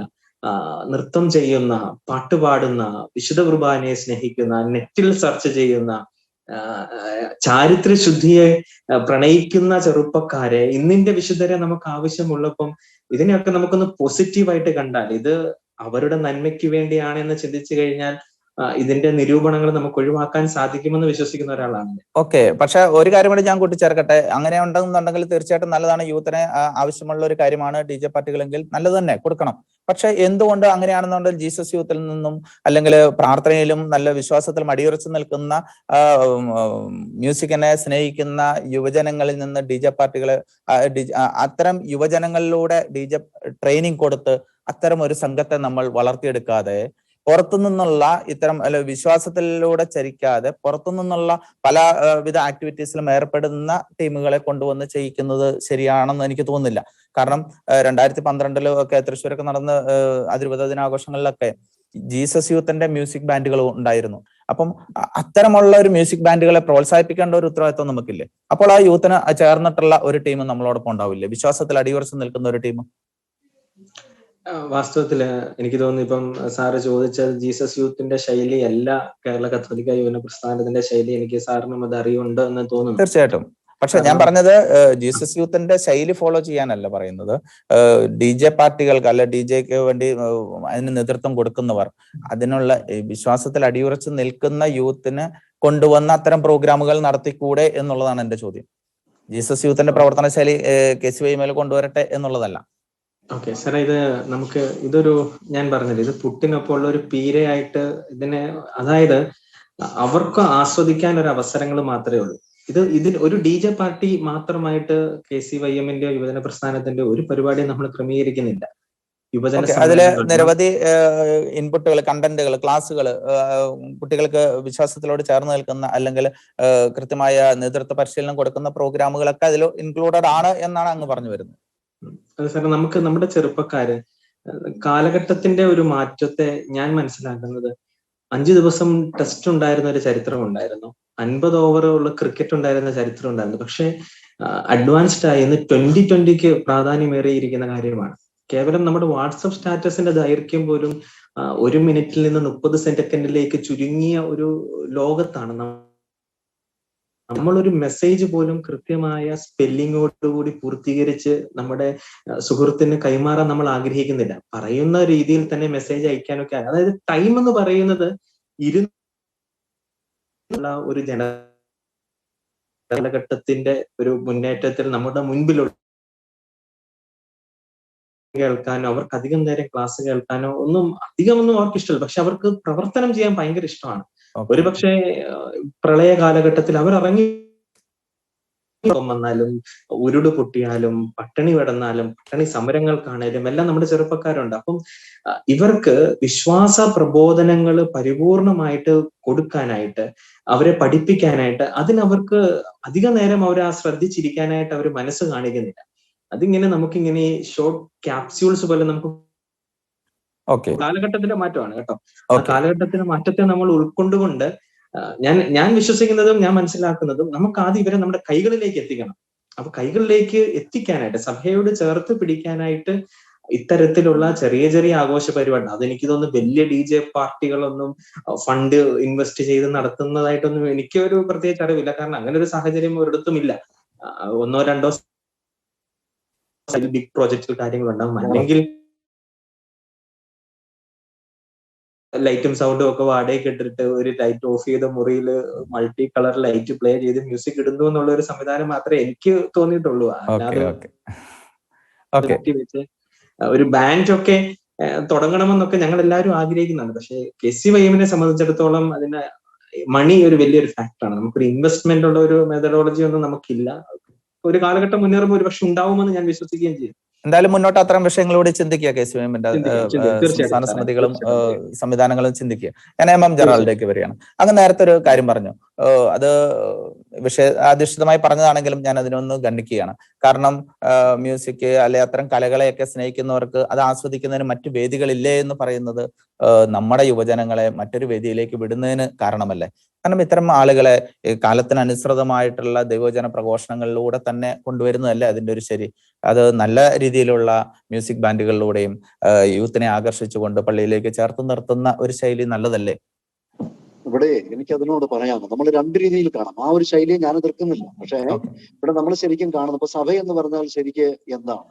നൃത്തം ചെയ്യുന്ന പാട്ടുപാടുന്ന വിശുദ്ധ കുർബാനയെ സ്നേഹിക്കുന്ന നെറ്റിൽ സെർച്ച് ചെയ്യുന്ന ചാരിത്ര ശുദ്ധിയെ പ്രണയിക്കുന്ന ചെറുപ്പക്കാരെ ഇന്നിന്റെ വിശുദ്ധരെ നമുക്ക് ആവശ്യമുള്ളപ്പം ഇതിനെയൊക്കെ നമുക്കൊന്ന് പോസിറ്റീവായിട്ട് കണ്ടാൽ ഇത് അവരുടെ നന്മയ്ക്ക് വേണ്ടിയാണ് എന്ന് ചിന്തിച്ചു കഴിഞ്ഞാൽ ഇതിന്റെ നിരൂപണങ്ങൾ നമുക്ക് ഒഴിവാക്കാൻ സാധിക്കുമെന്ന് വിശ്വസിക്കുന്ന ഒരാളാണ്. ഓക്കെ പക്ഷെ ഒരു കാര്യം കൂടി ഞാൻ കൂട്ടിച്ചേർക്കട്ടെ. അങ്ങനെ ഉണ്ടെന്നുണ്ടെങ്കിൽ തീർച്ചയായിട്ടും നല്ലതാണ്. യൂത്തിനെ ആവശ്യമുള്ള ഒരു കാര്യമാണ് ഡി ജെ പാർട്ടികളെങ്കിൽ നല്ലത് തന്നെ കൊടുക്കണം. പക്ഷെ എന്തുകൊണ്ട് അങ്ങനെയാണെന്നുണ്ടെങ്കിൽ ജീസസ് യൂത്തിൽ നിന്നും അല്ലെങ്കിൽ പ്രാർത്ഥനയിലും നല്ല വിശ്വാസത്തിലും അടിയുറച്ചു നിൽക്കുന്ന മ്യൂസിക്കിനെ സ്നേഹിക്കുന്ന യുവജനങ്ങളിൽ നിന്ന് ഡി ജെ പാർട്ടികളെ അത്തരം യുവജനങ്ങളിലൂടെ ഡി ജെ ട്രെയിനിങ് കൊടുത്ത് അത്തരം ഒരു സംഘത്തെ നമ്മൾ വളർത്തിയെടുക്കാതെ പുറത്തു നിന്നുള്ള ഇത്തരം അല്ല വിശ്വാസത്തിലൂടെ ചരിക്കാതെ പുറത്തു നിന്നുള്ള പല വിധ ആക്ടിവിറ്റീസിലും ഏർപ്പെടുന്ന ടീമുകളെ കൊണ്ടുവന്ന് ചെയ്യിക്കുന്നത് ശരിയാണെന്ന് എനിക്ക് തോന്നുന്നില്ല. കാരണം രണ്ടായിരത്തി പന്ത്രണ്ടിലും ഒക്കെ തൃശ്ശൂരൊക്കെ നടന്ന അതിരുപത ദിനാഘോഷങ്ങളിലൊക്കെ ജീസസ് യൂത്തിന്റെ മ്യൂസിക് ബാൻഡുകൾ ഉണ്ടായിരുന്നു. അപ്പം അത്തരമുള്ള ഒരു മ്യൂസിക് ബാൻഡുകളെ പ്രോത്സാഹിപ്പിക്കേണ്ട ഒരു ഉത്തരവാദിത്വം നമുക്കില്ലേ? അപ്പോൾ ആ യൂത്തിന് ചേർന്നിട്ടുള്ള ഒരു ടീം നമ്മളോടൊപ്പം ഉണ്ടാവില്ലേ? വിശ്വാസത്തിൽ അടിയുറച്ച് നിൽക്കുന്ന ഒരു ടീം ആ, വാസ്തവത്തിൽ എനിക്ക് തോന്നുന്നു ഇപ്പം സാറ് ചോദിച്ചത് ജീസസ് യൂത്തിന്റെ ശൈലി അല്ല കേരള കത്തോലിക്ക യുവന പ്രസ്ഥാനത്തിന്റെ ശൈലി എനിക്ക് സാറിനും അത് അറിയുണ്ട് എന്ന് തോന്നുന്നു. തീർച്ചയായിട്ടും. പക്ഷെ ഞാൻ പറഞ്ഞത് ജീസസ് യൂത്തിന്റെ ശൈലി ഫോളോ ചെയ്യാനല്ല പറയുന്നത്. ഡി ജെ പാർട്ടികൾക്ക് അല്ലെ ഡി ജെക്ക് വേണ്ടി അതിന് നേതൃത്വം കൊടുക്കുന്നവർ അതിനുള്ള വിശ്വാസത്തിൽ അടിയുറച്ച് നിൽക്കുന്ന യൂത്തിന് കൊണ്ടുവന്ന അത്തരം പ്രോഗ്രാമുകൾ നടത്തിക്കൂടെ എന്നുള്ളതാണ് എന്റെ ചോദ്യം. ജീസസ് യൂത്തിന്റെ പ്രവർത്തന ശൈലി കെ സി വൈ മേൽ കൊണ്ടുവരട്ടെ എന്നുള്ളതല്ല. ഓക്കെ സാറേ ഇത് നമുക്ക് ഇതൊരു ഞാൻ പറഞ്ഞത് ഇത് പുട്ടിനൊപ്പം ഉള്ള ഒരു പീരയായിട്ട് ഇതിനെ അതായത് അവർക്ക് ആസ്വദിക്കാൻ ഒരു അവസരങ്ങൾ മാത്രമേ ഉള്ളൂ. ഇത് ഇതിൽ ഒരു ഡി ജെ പാർട്ടി മാത്രമായിട്ട് കെ സി വൈ എമ്മിന്റെ യുവജന പ്രസ്ഥാനത്തിന്റെ ഒരു പരിപാടി നമ്മൾ ക്രമീകരിക്കുന്നില്ല. യുവജന അതിൽ നിരവധി ഇൻപുട്ടുകൾ കണ്ടന്റുകൾ ക്ലാസ്സുകൾ കുട്ടികൾക്ക് വിശ്വാസത്തിലോട് ചേർന്ന് നിൽക്കുന്ന അല്ലെങ്കിൽ കൃത്യമായ നേതൃത്വ പരിശീലനം കൊടുക്കുന്ന പ്രോഗ്രാമുകളൊക്കെ അതിൽ ഇൻക്ലൂഡഡ് ആണ് എന്നാണ് അങ്ങ് പറഞ്ഞു വരുന്നത്. അത് സാറേ നമുക്ക് നമ്മുടെ ചെറുപ്പക്കാര് കാലഘട്ടത്തിന്റെ ഒരു മാറ്റത്തെ ഞാൻ മനസ്സിലാക്കുന്നത്. അഞ്ചു ദിവസം ടെസ്റ്റ് ഉണ്ടായിരുന്ന ഒരു ചരിത്രം ഉണ്ടായിരുന്നു. അൻപത് ഓവറുള്ള ക്രിക്കറ്റ് ഉണ്ടായിരുന്ന ചരിത്രം ഉണ്ടായിരുന്നു. പക്ഷേ അഡ്വാൻസ്ഡ് ആയി ഇന്ന് ട്വന്റി ട്വന്റിക്ക് പ്രാധാന്യമേറിയിരിക്കുന്ന കാര്യമാണ്. കേവലം നമ്മുടെ വാട്സപ്പ് സ്റ്റാറ്റസിന്റെ ദൈർഘ്യം പോലും ഒരു മിനിറ്റിൽ നിന്ന് മുപ്പത് സെക്കൻഡിലേക്ക് ചുരുങ്ങിയ ഒരു ലോകത്താണ് നാം നമ്മളൊരു മെസ്സേജ് പോലും കൃത്യമായ സ്പെല്ലിങ്ങോടുകൂടി പൂർത്തീകരിച്ച് നമ്മുടെ സുഹൃത്തിന് കൈമാറാൻ നമ്മൾ ആഗ്രഹിക്കുന്നില്ല. പറയുന്ന രീതിയിൽ തന്നെ മെസ്സേജ് അയക്കാനൊക്കെ അതായത് ടൈം എന്ന് പറയുന്നത് ഇരുന്നുള്ള ഒരു ജന കാലഘട്ടത്തിന്റെ ഒരു മുന്നേറ്റത്തിൽ നമ്മുടെ മുൻപിലുള്ള കേൾക്കാനോ അവർക്ക് അധികം നേരം ക്ലാസ് കേൾക്കാനോ ഒന്നും അധികമൊന്നും അവർക്ക് ഇഷ്ടമല്ല പക്ഷെ അവർക്ക് പ്രവർത്തനം ചെയ്യാൻ ഭയങ്കര ഇഷ്ടമാണ്. ഒരു പക്ഷേ പ്രളയ കാലഘട്ടത്തിൽ അവർ ഇറങ്ങി വന്നാലും ഉരുട് പൊട്ടിയാലും പട്ടിണി കിടന്നാലും പട്ടിണി സമരങ്ങൾക്കാണേലും എല്ലാം നമ്മുടെ ചെറുപ്പക്കാരുണ്ട്. അപ്പം ഇവർക്ക് വിശ്വാസ പ്രബോധനങ്ങൾ പരിപൂർണമായിട്ട് കൊടുക്കാനായിട്ട് അവരെ പഠിപ്പിക്കാനായിട്ട് അതിനവർക്ക് അധിക നേരം അവർ ആ ശ്രദ്ധിച്ചിരിക്കാനായിട്ട് അവർ മനസ്സ് കാണിക്കുന്നില്ല. അതിങ്ങനെ നമുക്കിങ്ങനെ ഷോർട്ട് ക്യാപ്സ്യൂൾസ് പോലെ നമുക്ക് ഓക്കെ കാലഘട്ടത്തിന്റെ മാറ്റമാണ് കേട്ടോ. കാലഘട്ടത്തിന്റെ മാറ്റത്തെ നമ്മൾ ഉൾക്കൊണ്ടുകൊണ്ട് ഞാൻ ഞാൻ വിശ്വസിക്കുന്നതും ഞാൻ മനസ്സിലാക്കുന്നതും നമുക്ക് ആദ്യം ഇവരെ നമ്മുടെ കൈകളിലേക്ക് എത്തിക്കണം. അപ്പൊ കൈകളിലേക്ക് എത്തിക്കാനായിട്ട് സഭയോട് ചേർത്ത് പിടിക്കാനായിട്ട് ഇത്തരത്തിലുള്ള ചെറിയ ചെറിയ ആഘോഷ പരിപാടി അതെനിക്ക് തോന്നുന്നു വലിയ ഡി ജെ പാർട്ടികളൊന്നും ഫണ്ട് ഇൻവെസ്റ്റ് ചെയ്ത് നടത്തുന്നതായിട്ടൊന്നും എനിക്കൊരു പ്രത്യേകിച്ച് അറിവില്ല. കാരണം അങ്ങനെ ഒരു സാഹചര്യം ഒരിടത്തും ഇല്ല. ഒന്നോ രണ്ടോ ബിഗ് പ്രോജക്റ്റിൽ കാര്യങ്ങൾ ഉണ്ടാകും അല്ലെങ്കിൽ ലൈറ്റും സൗണ്ടും ഒക്കെ വാടകയ്ക്ക് ഇട്ടിട്ട് ഒരു ലൈറ്റ് ഓഫ് ചെയ്ത മുറിയിൽ മൾട്ടി കളർ ലൈറ്റ് പ്ലേ ചെയ്ത് മ്യൂസിക് ഇടുന്നു എന്നുള്ള ഒരു സംവിധാനം മാത്രമേ എനിക്ക് തോന്നിയിട്ടുള്ളൂ. അല്ലാതെ വെച്ച് ഒരു ബാൻഡ് ഒക്കെ തുടങ്ങണമെന്നൊക്കെ ഞങ്ങൾ എല്ലാവരും ആഗ്രഹിക്കുന്നുണ്ട്. പക്ഷെ കെ സി വൈമിനെ സംബന്ധിച്ചിടത്തോളം അതിന് മണി ഒരു വലിയൊരു ഫാക്ടറാണ് നമുക്കൊരു ഇൻവെസ്റ്റ്മെന്റ് ഉള്ള ഒരു മെത്തഡോളജി ഒന്നും നമുക്കില്ല. ഒരു കാലഘട്ടം മുന്നേറുമ്പോൾ ഒരു പക്ഷെ ഉണ്ടാവുമെന്ന് ഞാൻ വിശ്വസിക്കുകയും ചെയ്യും. എന്തായാലും മുന്നോട്ട് അത്തരം വിഷയങ്ങളോട് ചിന്തിക്കുക കെ. സി ചിന്തിക്കാം. സംസ്ഥാന സമിതികളും സംവിധാനങ്ങളും ചിന്തിക്കുക. ഞാൻ എം എം ജറാളിലേക്ക് വരികയാണ്. അങ്ങ് നേരത്തെ ഒരു കാര്യം പറഞ്ഞു. അത് വിഷയ അധിഷ്ഠിതമായി പറഞ്ഞതാണെങ്കിലും ഞാൻ അതിനൊന്ന് ഖണ്ഡിക്കുകയാണ്. കാരണം മ്യൂസിക് അല്ലെ അത്തരം കലകളെയൊക്കെ സ്നേഹിക്കുന്നവർക്ക് അത് ആസ്വദിക്കുന്നതിന് മറ്റു വേദികളില്ലേ എന്ന് പറയുന്നത് നമ്മുടെ യുവജനങ്ങളെ മറ്റൊരു വേദിയിലേക്ക് വിടുന്നതിന് കാരണമല്ലേ? കാരണം ഇത്തരം ആളുകളെ കാലത്തിനനുസൃതമായിട്ടുള്ള ദൈവജന പ്രഘോഷണങ്ങളിലൂടെ തന്നെ കൊണ്ടുവരുന്നതല്ലേ അതിന്റെ ഒരു ശരി. അത് നല്ല രീതിയിലുള്ള മ്യൂസിക് ബാൻഡുകളിലൂടെയും യൂത്തിനെ ആകർഷിച്ചുകൊണ്ട് പള്ളിയിലേക്ക് ചേർത്ത് നിർത്തുന്ന ഒരു ശൈലി നല്ലതല്ലേ? ഇവിടെ എനിക്ക് അതിനോട് പറയാമോ നമ്മൾ രണ്ട് രീതിയിൽ കാണാം. ആ ഒരു ശൈലിയെ ഞാൻ എതിർക്കുന്നില്ല. പക്ഷേ ഇവിടെ നമ്മൾ ശരിക്കും കാണുന്നത് ഇപ്പൊ സഭ എന്ന് പറഞ്ഞാൽ ശരിക്ക് എന്താണ്?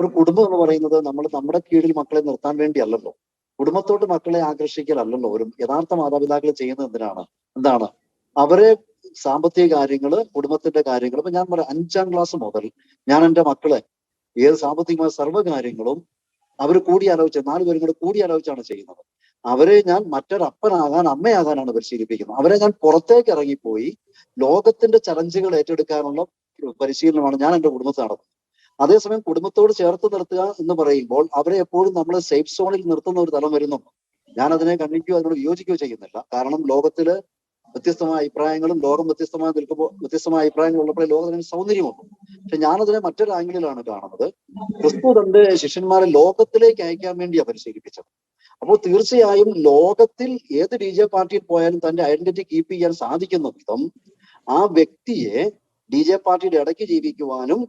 ഒരു കുടുംബം എന്ന് പറയുന്നത് നമ്മൾ നമ്മുടെ കീഴിൽ മക്കളെ നിർത്താൻ വേണ്ടിയല്ലല്ലോ. കുടുംബത്തോട്ട് മക്കളെ ആകർഷിക്കലല്ലല്ലോ. ഒരു യഥാർത്ഥ മാതാപിതാക്കൾ ചെയ്യുന്നത് എന്തിനാണ്? എന്താണ്? അവരെ സാമ്പത്തിക കാര്യങ്ങൾ കുടുംബത്തിന്റെ കാര്യങ്ങൾ ഇപ്പൊ ഞാൻ പറയാം അഞ്ചാം ക്ലാസ് മുതൽ ഞാൻ എന്റെ മക്കളെ ഏത് സാമ്പത്തികമായ സർവ കാര്യങ്ങളും അവർ കൂടിയാലോചിച്ച് നാല് പേരും കൂടെ കൂടിയാലോചിച്ചാണ് ചെയ്യുന്നത്. അവരെ ഞാൻ മറ്റൊരു അപ്പനാകാൻ അമ്മയാകാനാണ് പരിശീലിപ്പിക്കുന്നത്. അവരെ ഞാൻ പുറത്തേക്ക് ഇറങ്ങിപ്പോയി ലോകത്തിന്റെ ചലഞ്ചുകൾ ഏറ്റെടുക്കാനുള്ള പരിശീലനമാണ് ഞാൻ എന്റെ കുടുംബത്തിൽ നടത്തുന്നത്. അതേസമയം കുടുംബത്തോട് ചേർത്ത് നിർത്തുക എന്ന് പറയുമ്പോൾ അവരെ എപ്പോഴും നമ്മൾ സേഫ് സോണിൽ നിർത്തുന്ന ഒരു തലം വരുന്നുണ്ട്. ഞാൻ അതിനെ കണ്ടിക്കുകയോ അതിനോട് വിയോജിക്കുകയോ ചെയ്യുന്നില്ല. കാരണം ലോകത്തിൽ വ്യത്യസ്തമായ അഭിപ്രായങ്ങളും ലോകം വ്യത്യസ്തമായി നിൽക്കുമ്പോൾ വ്യത്യസ്തമായ അഭിപ്രായങ്ങൾ ഉള്ളപ്പോഴേ ലോകത്തിന് സൗന്ദര്യമുണ്ട്. പക്ഷെ ഞാനതിനെ മറ്റൊരു ആംഗിളിലാണ് കാണുന്നത്. ക്രിസ്തു തന്റെ ശിഷ്യന്മാരെ ലോകത്തിലേക്ക് അയക്കാൻ വേണ്ടിയാണ് പരിശീലിപ്പിച്ചത്. അപ്പോൾ തീർച്ചയായും ലോകത്തിൽ ഏത് ഡി ജെ പാർട്ടിയിൽ പോയാലും തന്റെ ഐഡന്റിറ്റി കീപ്പ് ചെയ്യാൻ സാധിക്കുന്ന. വിധം ആ വ്യക്തിയെ ഡി ജെ പാർട്ടിയുടെ ഇടയ്ക്ക് ജീവിക്കുവാനും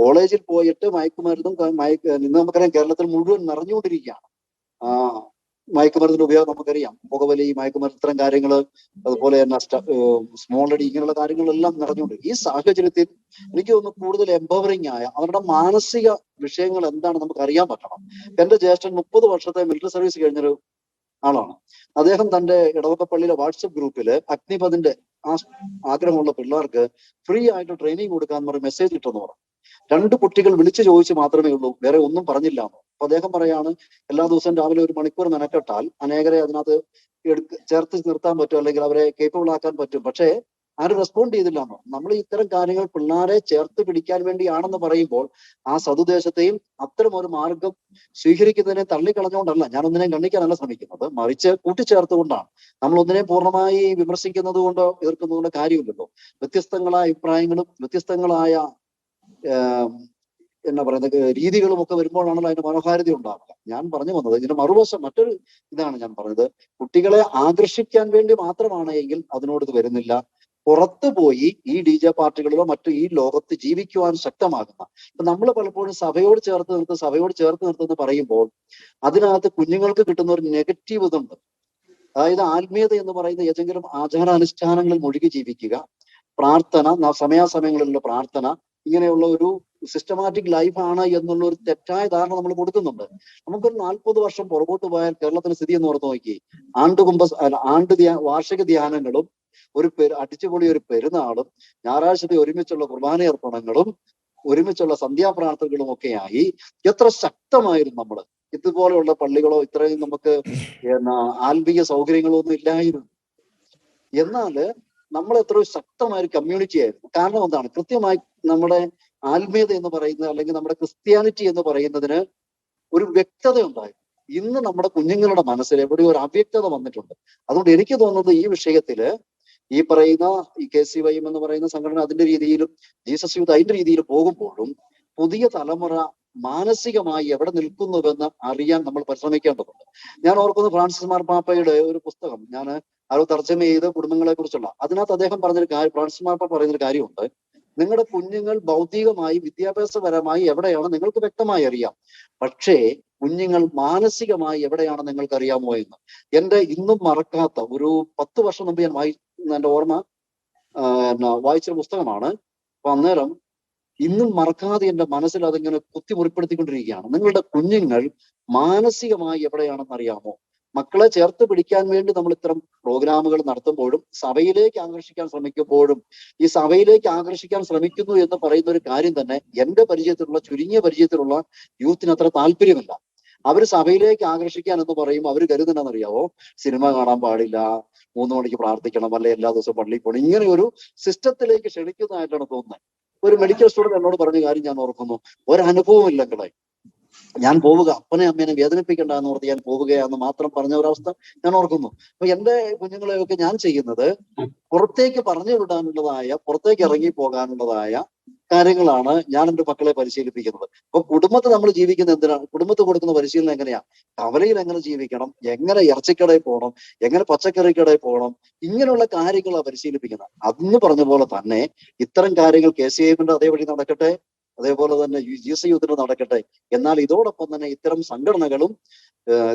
കോളേജിൽ പോയിട്ട് മയക്കുമരുന്നും മയക്ക് ഇന്ന് നമുക്കറിയാം കേരളത്തിൽ മുഴുവൻ നിറഞ്ഞുകൊണ്ടിരിക്കുകയാണ്. ആ മയക്കുമരുന്നിന്റെ ഉപയോഗം നമുക്കറിയാം. പുകവലി മയക്കുമരുന്ന് ഇത്തരം കാര്യങ്ങൾ അതുപോലെ തന്നെ സ്മോൾ അടി ഇങ്ങനെയുള്ള കാര്യങ്ങളെല്ലാം നിറഞ്ഞുകൊണ്ട് ഈ സാഹചര്യത്തിൽ എനിക്ക് തോന്നുന്നു കൂടുതൽ എംപവറിംഗ് ആയ അവരുടെ മാനസിക വിഷയങ്ങൾ എന്താണ് നമുക്ക് അറിയാൻ പറ്റണം. എന്റെ ജ്യേഷ്ഠൻ മുപ്പത് വർഷത്തെ മിലിറ്ററി സർവീസ് കഴിഞ്ഞൊരു ആളാണ്. അദ്ദേഹം തന്റെ ഇടവക പള്ളിയിലെ വാട്സപ്പ് ഗ്രൂപ്പിൽ അഗ്നിപഥിന്റെ ആഗ്രഹമുള്ള പിള്ളേർക്ക് ഫ്രീ ആയിട്ട് ട്രെയിനിങ് കൊടുക്കാൻ പറഞ്ഞ് മെസ്സേജ് ഇട്ടെന്ന് പറഞ്ഞു. രണ്ട് കുട്ടികൾ വിളിച്ചു ചോദിച്ച് മാത്രമേ ഉള്ളൂ. വേറെ ഒന്നും പറഞ്ഞില്ല. അപ്പൊ അദ്ദേഹം പറയാണ് എല്ലാ ദിവസവും രാവിലെ ഒരു മണിക്കൂർ മെനക്കെട്ടാൽ അനേകരെ അതിനകത്ത് എടുക്ക ചേർത്ത് നിർത്താൻ പറ്റും അല്ലെങ്കിൽ അവരെ കേപ്പബിൾ ആക്കാൻ പറ്റും. പക്ഷേ ആരും റെസ്പോണ്ട് ചെയ്തില്ല. എന്നോ നമ്മൾ ഇത്തരം കാര്യങ്ങൾ പിള്ളേരെ ചേർത്ത് പിടിക്കാൻ വേണ്ടിയാണെന്ന് പറയുമ്പോൾ ആ സതുദ്ദേശത്തെയും അത്തരം ഒരു മാർഗം സ്വീകരിക്കുന്നതിനെ തള്ളിക്കളഞ്ഞുകൊണ്ടല്ല ഞാൻ ഒന്നിനെയും കണ്ണിക്കാനല്ല ശ്രമിക്കുന്നത്. മറിച്ച് കൂട്ടിച്ചേർത്തുകൊണ്ടാണ്. നമ്മൾ ഒന്നിനെ പൂർണമായി വിമർശിക്കുന്നത് കൊണ്ടോ എതിർക്കുന്നത് കൊണ്ടോ കാര്യമില്ലല്ലോ. വ്യത്യസ്തങ്ങളായ അഭിപ്രായങ്ങളും വ്യത്യസ്തങ്ങളായ എന്നാ പറയുന്നത് രീതികളും ഒക്കെ വരുമ്പോഴാണല്ലോ അതിന്റെ മനോഹാരിത ഉണ്ടാവുക. ഞാൻ പറഞ്ഞു വന്നത് ഇതിന്റെ മറുവശം മറ്റൊരു ഇതാണ് ഞാൻ പറഞ്ഞത്. കുട്ടികളെ ആകർഷിക്കാൻ വേണ്ടി മാത്രമാണ് എങ്കിൽ അതിനോട് ഇത് വരുന്നില്ല. പുറത്തു പോയി ഈ ഡി ജെ പാർട്ടികളിലോ മറ്റു ഈ ലോകത്ത് ജീവിക്കുവാൻ ശക്തമാകുന്ന ഇപ്പൊ നമ്മൾ പലപ്പോഴും സഭയോട് ചേർത്ത് നിർത്ത് സഭയോട് ചേർത്ത് നിർത്തുന്ന പറയുമ്പോൾ അതിനകത്ത് കുഞ്ഞുങ്ങൾക്ക് കിട്ടുന്ന ഒരു നെഗറ്റീവ് ഇതുണ്ട്. അതായത് ആത്മീയത എന്ന് പറയുന്ന ഏതെങ്കിലും ആചാരാനുഷ്ഠാനങ്ങളിൽ മുഴുകി ജീവിക്കുക പ്രാർത്ഥന സമയാസമയങ്ങളിലുള്ള പ്രാർത്ഥന ഇങ്ങനെയുള്ള ഒരു സിസ്റ്റമാറ്റിക് ലൈഫാണ് എന്നുള്ള ഒരു തെറ്റായ ധാരണ നമ്മൾ കൊടുക്കുന്നുണ്ട്. നമുക്കൊരു നാൽപ്പത് വർഷം പുറകോട്ട് പോയാൽ കേരളത്തിന്റെ സ്ഥിതി എന്ന് ഓർത്ത് നോക്കി. ആണ്ട് കുംഭ ആണ്ട് വാർഷിക ധ്യാനങ്ങളും ഒരു അടിച്ചുപൊളി ഒരു പെരുന്നാളും ഞായറാഴ്ചത്തെ ഒരുമിച്ചുള്ള കുർബാന അർപ്പണങ്ങളും ഒരുമിച്ചുള്ള സന്ധ്യാപ്രാർത്ഥനകളും ഒക്കെയായി എത്ര ശക്തമായിരുന്നു നമ്മൾ ഇതുപോലെയുള്ള പള്ളികളോ ഇത്രയും നമുക്ക് ആത്മീയ സൗകര്യങ്ങളോ ഒന്നും ഇല്ലായിരുന്നു. എന്നാൽ നമ്മൾ എത്ര ശക്തമായ ഒരു കമ്മ്യൂണിറ്റി ആയിരുന്നു. കാരണം എന്താണ്? കൃത്യമായി നമ്മുടെ ആത്മീയത എന്ന് പറയുന്നത് അല്ലെങ്കിൽ നമ്മുടെ ക്രിസ്ത്യാനിറ്റി എന്ന് പറയുന്നതിന് ഒരു വ്യക്തത ഉണ്ടായി ഇന്ന് നമ്മുടെ കുഞ്ഞുങ്ങളുടെ മനസ്സിൽ എവിടെയോ ഒരു അവ്യക്തത വന്നിട്ടുണ്ട്. അതുകൊണ്ട് എനിക്ക് തോന്നുന്നത് ഈ വിഷയത്തിൽ ഈ പറയുന്ന ഈ കെ സി വൈ എന്ന് പറയുന്ന സംഘടന അതിന്റെ രീതിയിലും ജീസസ് യൂത്ത് അതിന്റെ രീതിയിൽ പോകുമ്പോഴും പുതിയ തലമുറ മാനസികമായി എവിടെ നിൽക്കുന്നുവെന്ന് അറിയാൻ നമ്മൾ പരിശ്രമിക്കേണ്ടതുണ്ട്. ഞാൻ ഓർക്കുന്നു ഫ്രാൻസിസ് മാർ പാപ്പയുടെ ഒരു പുസ്തകം ഞാൻ അത് തർജമ ചെയ്ത കുടുംബങ്ങളെ കുറിച്ചുള്ള അതിനകത്ത് അദ്ദേഹം പറഞ്ഞൊരു കാര്യം ഫ്രാൻസിസ് മാർപ്പാപ്പ പറയുന്നൊരു കാര്യമുണ്ട്. നിങ്ങളുടെ കുഞ്ഞുങ്ങൾ ഭൗതികമായി വിദ്യാഭ്യാസപരമായി എവിടെയാണ് നിങ്ങൾക്ക് വ്യക്തമായി അറിയാം. പക്ഷേ കുഞ്ഞുങ്ങൾ മാനസികമായി എവിടെയാണ് നിങ്ങൾക്ക് അറിയാമോ എന്ന്. എന്റെ ഇന്നും മറക്കാത്ത ഒരു പത്ത് വർഷം മുമ്പ് ഞാൻ വായി എന്റെ ഓർമ്മ വായിച്ച പുസ്തകമാണ്. അപ്പൊ അന്നേരം ഇന്നും മറക്കാതെ എന്റെ മനസ്സിൽ അതിങ്ങനെ കുത്തി മുറിപ്പെടുത്തിക്കൊണ്ടിരിക്കുകയാണ് നിങ്ങളുടെ കുഞ്ഞുങ്ങൾ മാനസികമായി എവിടെയാണെന്ന് അറിയാമോ? മക്കളെ ചേർത്ത് പിടിക്കാൻ വേണ്ടി നമ്മൾ ഇത്തരം പ്രോഗ്രാമുകൾ നടത്തുമ്പോഴും സഭയിലേക്ക് ആകർഷിക്കാൻ ശ്രമിക്കുമ്പോഴും ഈ സഭയിലേക്ക് ആകർഷിക്കാൻ ശ്രമിക്കുന്നു എന്ന് പറയുന്ന ഒരു കാര്യം തന്നെ എന്റെ പരിചയത്തിലുള്ള ചുരുങ്ങിയ പരിചയത്തിലുള്ള യൂത്തിന് അത്ര താല്പര്യമില്ല. അവർ സഭയിലേക്ക് ആകർഷിക്കാൻ എന്ന് പറയും അവർ കരുതുന്നറിയാവോ സിനിമ കാണാൻ പാടില്ല മൂന്ന് മണിക്ക് പ്രാർത്ഥിക്കണം അല്ലെ എല്ലാ ദിവസവും പള്ളിയിൽ പോകണം. ഇങ്ങനെ ഒരു സിസ്റ്റത്തിലേക്ക് ക്ഷണിക്കുന്നതായിട്ടാണ് തോന്നുന്നത്. ഒരു മെഡിക്കൽ സ്റ്റുഡന്റ് എന്നോട് പറഞ്ഞ കാര്യം ഞാൻ ഓർക്കുന്നു. ഒരനുഭവം ഇല്ലെങ്കിലേ ഞാൻ പോവുക. അപ്പനെ അമ്മേനെ വേദനിപ്പിക്കണ്ട എന്ന് ഓർത്ത് ഞാൻ പോവുകയാന്ന് മാത്രം പറഞ്ഞ ഒരവസ്ഥ ഞാൻ ഓർക്കുന്നു. അപ്പൊ എന്റെ കുഞ്ഞുങ്ങളെയൊക്കെ ഞാൻ ചെയ്യുന്നത് പുറത്തേക്ക് പറഞ്ഞു വിടാനുള്ളതായ പുറത്തേക്ക് ഇറങ്ങി പോകാനുള്ളതായ കാര്യങ്ങളാണ് ഞാൻ എന്റെ മക്കളെ പരിശീലിപ്പിക്കുന്നത്. അപ്പൊ കുടുംബത്തെ നമ്മൾ ജീവിക്കുന്ന എന്തിനാണ് കുടുംബത്ത് കൊടുക്കുന്ന പരിശീലനം എങ്ങനെയാ? കവലയിൽ എങ്ങനെ ജീവിക്കണം? എങ്ങനെ ഇറച്ചിക്കടയിൽ പോകണം? എങ്ങനെ പച്ചക്കറിക്കടയിൽ പോകണം? ഇങ്ങനെയുള്ള കാര്യങ്ങളാണ് പരിശീലിപ്പിക്കുന്നത്. അന്ന് പറഞ്ഞ പോലെ തന്നെ ഇത്തരം കാര്യങ്ങൾ കെ സി എമ്മിന്റെ അതേപടി നടക്കട്ടെ? അതേപോലെ തന്നെ ജി എസ് യൂത്തിന് നടക്കട്ടെ. എന്നാൽ ഇതോടൊപ്പം തന്നെ ഇത്തരം സംഘടനകളും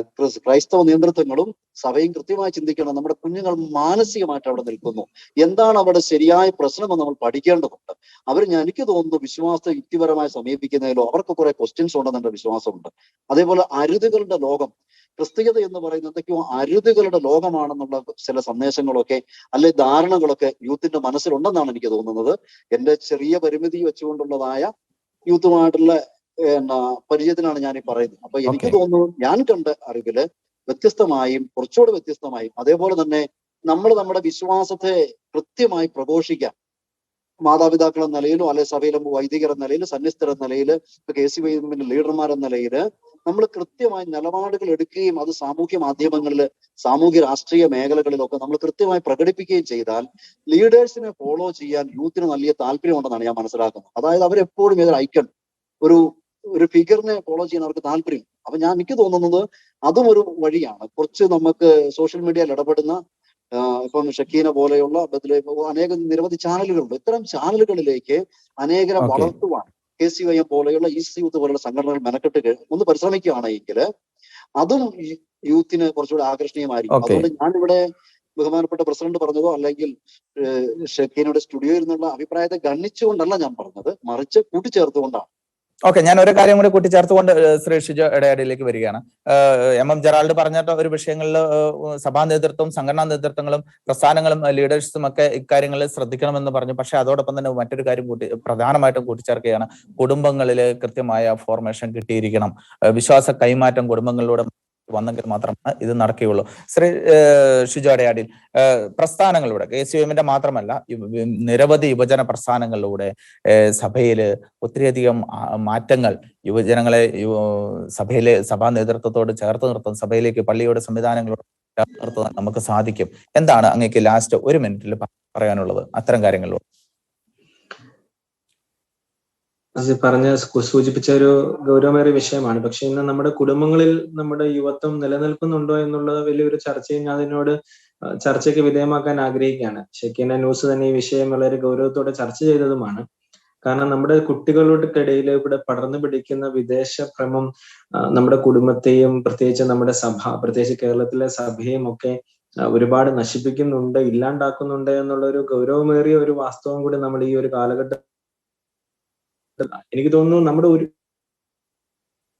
ക്രിസ്- ക്രൈസ്തവ നിയന്ത്രിത്വങ്ങളും സഭയും കൃത്യമായി ചിന്തിക്കണം. നമ്മുടെ കുഞ്ഞുങ്ങൾ മാനസികമായിട്ട് അവിടെ നിൽക്കുന്നു. എന്താണ് അവിടെ ശരിയായ പ്രശ്നമെന്ന് നമ്മൾ പഠിക്കേണ്ടതുണ്ട്. അവർ ഞാൻ എനിക്ക് തോന്നുന്നു വിശ്വാസത്തെ യുക്തിപരമായി സമീപിക്കുന്നതിലോ അവർക്ക് കുറെ ക്വസ്റ്റ്യൻസ് ഉണ്ടെന്നുള്ള വിശ്വാസമുണ്ട്. അതേപോലെ അരുതുകളുടെ ലോകം. ക്രിസ്തീയത എന്ന് പറയുന്നത് എന്തൊക്കെയോ അരുതുകളുടെ ലോകമാണെന്നുള്ള ചില സന്ദേശങ്ങളൊക്കെ അല്ലെ ധാരണകളൊക്കെ യൂത്തിന്റെ മനസ്സിലുണ്ടെന്നാണ് എനിക്ക് തോന്നുന്നത്. എന്റെ ചെറിയ പരിമിതി വെച്ചുകൊണ്ടുള്ളതായ യൂത്തുമായിട്ടുള്ള എന്നാ പരിചയത്തിനാണ് ഞാൻ ഈ പറയുന്നത്. അപ്പൊ എനിക്ക് തോന്നുന്നു ഞാൻ കണ്ട അറിവിൽ വ്യത്യസ്തമായും കുറച്ചുകൂടെ വ്യത്യസ്തമായും അതേപോലെ തന്നെ നമ്മൾ നമ്മുടെ വിശ്വാസത്തെ കൃത്യമായി പ്രഘോഷിക്കാൻ മാതാപിതാക്കൾ എന്ന നിലയിലും അല്ലെ സഭയിലെ വൈദികർ എന്ന നിലയിൽ സന്യസ്തർ എന്ന നിലയിൽ കെ സി വൈ ലീഡർമാർ എന്ന നിലയിൽ നമ്മൾ കൃത്യമായി നിലപാടുകൾ എടുക്കുകയും അത് സാമൂഹ്യ മാധ്യമങ്ങളിൽ സാമൂഹ്യ രാഷ്ട്രീയ മേഖലകളിലൊക്കെ നമ്മൾ കൃത്യമായി പ്രകടിപ്പിക്കുകയും ചെയ്താൽ ലീഡേഴ്സിനെ ഫോളോ ചെയ്യാൻ യൂത്തിന് വലിയ താല്പര്യമുണ്ടെന്നാണ് ഞാൻ മനസ്സിലാക്കുന്നത്. അതായത് അവരെപ്പോഴും ഏതൊരു ഐക്കൺ ഒരു ഒരു ഫിഗറിനെ ഫോളോ ചെയ്യാൻ അവർക്ക് താല്പര്യം. അപ്പൊ ഞാൻ എനിക്ക് തോന്നുന്നത് അതും ഒരു വഴിയാണ്. കുറച്ച് നമുക്ക് സോഷ്യൽ മീഡിയയിൽ ഇടപെടുന്ന ഇപ്പം ഷക്കീന പോലെയുള്ള അനേകം നിരവധി ചാനലുകളുണ്ട് ഇത്തരം ചാനലുകളിലേക്ക് അനേകരെ. വളർത്തുവാൻ കെ സി വൈ എം പോലെയുള്ള ഈസ്റ്റ് യൂത്ത് പോലെയുള്ള സംഘടനകൾ മെനക്കെട്ട് ഒന്ന് പരിശ്രമിക്കുകയാണെങ്കിൽ അതും യൂത്തിന് കുറച്ചുകൂടി ആകർഷണീയമായിരിക്കും. അതുകൊണ്ട് ഞാനിവിടെ ബഹുമാനപ്പെട്ട പ്രസിഡന്റ് പറഞ്ഞതോ അല്ലെങ്കിൽ ഷക്കീനയുടെ സ്റ്റുഡിയോയിൽ നിന്നുള്ള അഭിപ്രായത്തെ ഗണ്ണിച്ചുകൊണ്ടല്ല ഞാൻ പറഞ്ഞത് മറിച്ച് കൂട്ടിച്ചേർത്തുകൊണ്ടാണ് ഓക്കെ ഞാൻ ഒരു കാര്യം കൂടി കൂട്ടിച്ചേർത്തുകൊണ്ട് ശ്രീ ഷിജോ ഇടയടിയിലേക്ക് വരികയാണ്. എം എം ജെറാൾഡ് പറഞ്ഞ ഒരു വിഷയങ്ങളിൽ സഭാ നേതൃത്വവും സംഘടനാ നേതൃത്വങ്ങളും പ്രസ്ഥാനങ്ങളും ലീഡേഴ്സും ഒക്കെ ഇക്കാര്യങ്ങളിൽ ശ്രദ്ധിക്കണമെന്ന് പറഞ്ഞു. പക്ഷെ അതോടൊപ്പം തന്നെ മറ്റൊരു കാര്യം കൂട്ടി പ്രധാനമായിട്ടും കൂട്ടിച്ചേർക്കുകയാണ്. കുടുംബങ്ങളിൽ കൃത്യമായ ഫോർമേഷൻ കിട്ടിയിരിക്കണം. വിശ്വാസ കൈമാറ്റം കുടുംബങ്ങളിലൂടെ വന്നെങ്കിൽ മാത്രമാണ് ഇത് നടക്കുകയുള്ളൂ. ശ്രീ ഏഹ്, ഷിജോ അടയാടിൽ ഏഹ്, പ്രസ്ഥാനങ്ങളിലൂടെ കെ സി എമ്മിന്റെ മാത്രമല്ല നിരവധി യുവജന പ്രസ്ഥാനങ്ങളിലൂടെ സഭയിൽ ഒത്തിരിയധികം മാറ്റങ്ങൾ യുവജനങ്ങളെ സഭയിലെ സഭാ നേതൃത്വത്തോട് ചേർത്ത് നിർത്തും സഭയിലേക്ക് പള്ളിയുടെ സംവിധാനങ്ങളോട് ചേർത്ത് നിർത്താൻ നമുക്ക് സാധിക്കും. എന്താണ് അങ്ങേക്ക് ലാസ്റ്റ് ഒരു മിനിറ്റിൽ പറയാനുള്ളത്? അത്തരം കാര്യങ്ങളിലൂടെ. പറഞ്ഞ സൂചിപ്പിച്ച ഒരു ഗൗരവമേറിയ വിഷയമാണ്. പക്ഷെ ഇന്ന് നമ്മുടെ കുടുംബങ്ങളിൽ നമ്മുടെ യുവത്വം നിലനിൽക്കുന്നുണ്ടോ എന്നുള്ളത് വലിയൊരു ചർച്ചയും ഞാൻ അതിനോട് ചർച്ചയ്ക്ക് വിധേയമാക്കാൻ ആഗ്രഹിക്കുകയാണ്. ഷെക്കീന ന്യൂസ് തന്നെ ഈ വിഷയം വളരെ ഗൗരവത്തോടെ ചർച്ച ചെയ്തതുമാണ്. കാരണം നമ്മുടെ കുട്ടികളുടെക്കിടയിൽ ഇവിടെ പടർന്നു പിടിക്കുന്ന വിദേശ ഭ്രമം നമ്മുടെ കുടുംബത്തെയും പ്രത്യേകിച്ച് നമ്മുടെ സഭ പ്രത്യേകിച്ച് കേരളത്തിലെ സഭയും ഒക്കെ ഒരുപാട് നശിപ്പിക്കുന്നുണ്ട് ഇല്ലാണ്ടാക്കുന്നുണ്ട് എന്നുള്ള ഒരു ഗൗരവമേറിയ ഒരു വാസ്തവം കൂടി നമ്മൾ ഈ ഒരു കാലഘട്ടം എനിക്ക് തോന്നുന്നു നമ്മുടെ ഒരു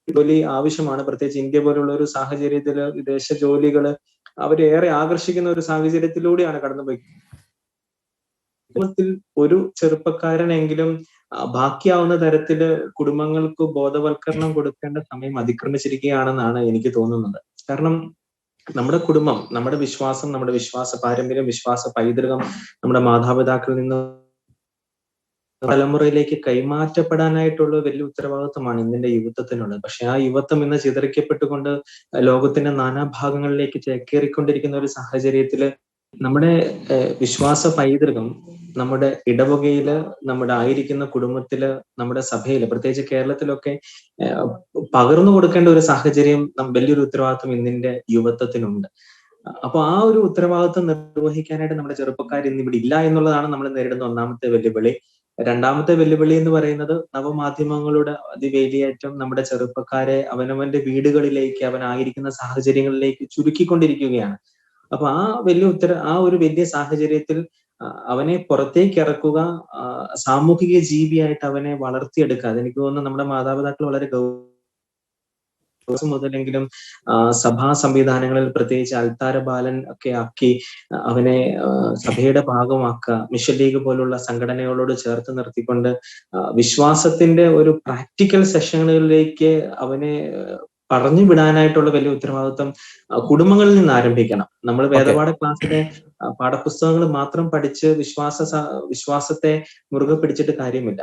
ജോലി ആവശ്യമാണ്. പ്രത്യേകിച്ച് ഇന്ത്യ പോലുള്ള ഒരു സാഹചര്യത്തിൽ വിദേശ ജോലികൾ ഏറെ ആകർഷിക്കുന്ന ഒരു സാഹചര്യത്തിലൂടെയാണ് കടന്നുപോയി. ഒരു ചെറുപ്പക്കാരനെങ്കിലും ബാക്കിയാവുന്ന തരത്തിൽ കുടുംബങ്ങൾക്ക് ബോധവൽക്കരണം കൊടുക്കേണ്ട സമയം അതിക്രമിച്ചിരിക്കുകയാണെന്നാണ് എനിക്ക് തോന്നുന്നത്. കാരണം നമ്മുടെ കുടുംബം നമ്മുടെ വിശ്വാസം നമ്മുടെ വിശ്വാസ പാരമ്പര്യം വിശ്വാസ പൈതൃകം നമ്മുടെ മാതാപിതാക്കളിൽ നിന്ന് തലമുറയിലേക്ക് കൈമാറ്റപ്പെടാനായിട്ടുള്ള വലിയ ഉത്തരവാദിത്വമാണ് ഇന്നിന്റെ യുവത്വത്തിനുള്ളത്. പക്ഷെ ആ യുവത്വം ഇന്ന് ചിതറിക്കപ്പെട്ടുകൊണ്ട് ലോകത്തിന്റെ നാനാഭാഗങ്ങളിലേക്ക് ചേക്കേറിക്കൊണ്ടിരിക്കുന്ന ഒരു സാഹചര്യത്തിൽ നമ്മുടെ വിശ്വാസ പൈതൃകം നമ്മുടെ ഇടവകയിൽ നമ്മുടെ ആയിരിക്കുന്ന കുടുംബത്തിൽ നമ്മുടെ സഭയിൽ പ്രത്യേകിച്ച് കേരളത്തിലൊക്കെ പകർന്നു കൊടുക്കേണ്ട ഒരു സാഹചര്യം വലിയൊരു ഉത്തരവാദിത്വം ഇന്നിന്റെ യുവത്വത്തിനുണ്ട്. അപ്പൊ ആ ഒരു ഉത്തരവാദിത്വം നിർവഹിക്കാനായിട്ട് നമ്മുടെ ചെറുപ്പക്കാർ ഇന്ന് ഇവിടെ ഇല്ല എന്നുള്ളതാണ് നമ്മൾ നേരിടുന്ന ഒന്നാമത്തെ വെല്ലുവിളി. രണ്ടാമത്തെ വെല്ലുവിളി എന്ന് പറയുന്നത് നവമാധ്യമങ്ങളുടെ അതിവേലിയേറ്റം നമ്മുടെ ചെറുപ്പക്കാരെ അവനവന്റെ വീടുകളിലേക്ക് അവനായിരിക്കുന്ന സാഹചര്യങ്ങളിലേക്ക് ചുരുക്കിക്കൊണ്ടിരിക്കുകയാണ്. അപ്പൊ ആ വലിയ ഉത്തര ആ ഒരു വലിയ സാഹചര്യത്തിൽ അവനെ പുറത്തേക്ക് ഇറക്കുക സാമൂഹിക ജീവിയായിട്ട് അവനെ വളർത്തിയെടുക്കുക. അതെനിക്ക് തോന്നുന്നു നമ്മുടെ മാതാപിതാക്കൾ വളരെ ഗൗ- ദിവസം മുതലെങ്കിലും സഭാ സംവിധാനങ്ങളിൽ പ്രത്യേകിച്ച് അൽത്താര ബാലൻ ഒക്കെ ആക്കി അവനെ സഭയുടെ ഭാഗമാക്കുക മിഷൻ ലീഗ് പോലുള്ള സംഘടനകളോട് ചേർത്ത് നിർത്തിക്കൊണ്ട് വിശ്വാസത്തിന്റെ ഒരു പ്രാക്ടിക്കൽ സെഷനുകളിലേക്ക് അവനെ പറഞ്ഞു വിടാനായിട്ടുള്ള വലിയ ഉത്തരവാദിത്വം കുടുംബങ്ങളിൽ നിന്ന് ആരംഭിക്കണം. നമ്മൾ വേദപാഠ ക്ലാസ്സിലെ പാഠപുസ്തകങ്ങൾ മാത്രം പഠിച്ച് വിശ്വാസ വിശ്വാസത്തെ മുറുകെ പിടിച്ചിട്ട് കാര്യമില്ല.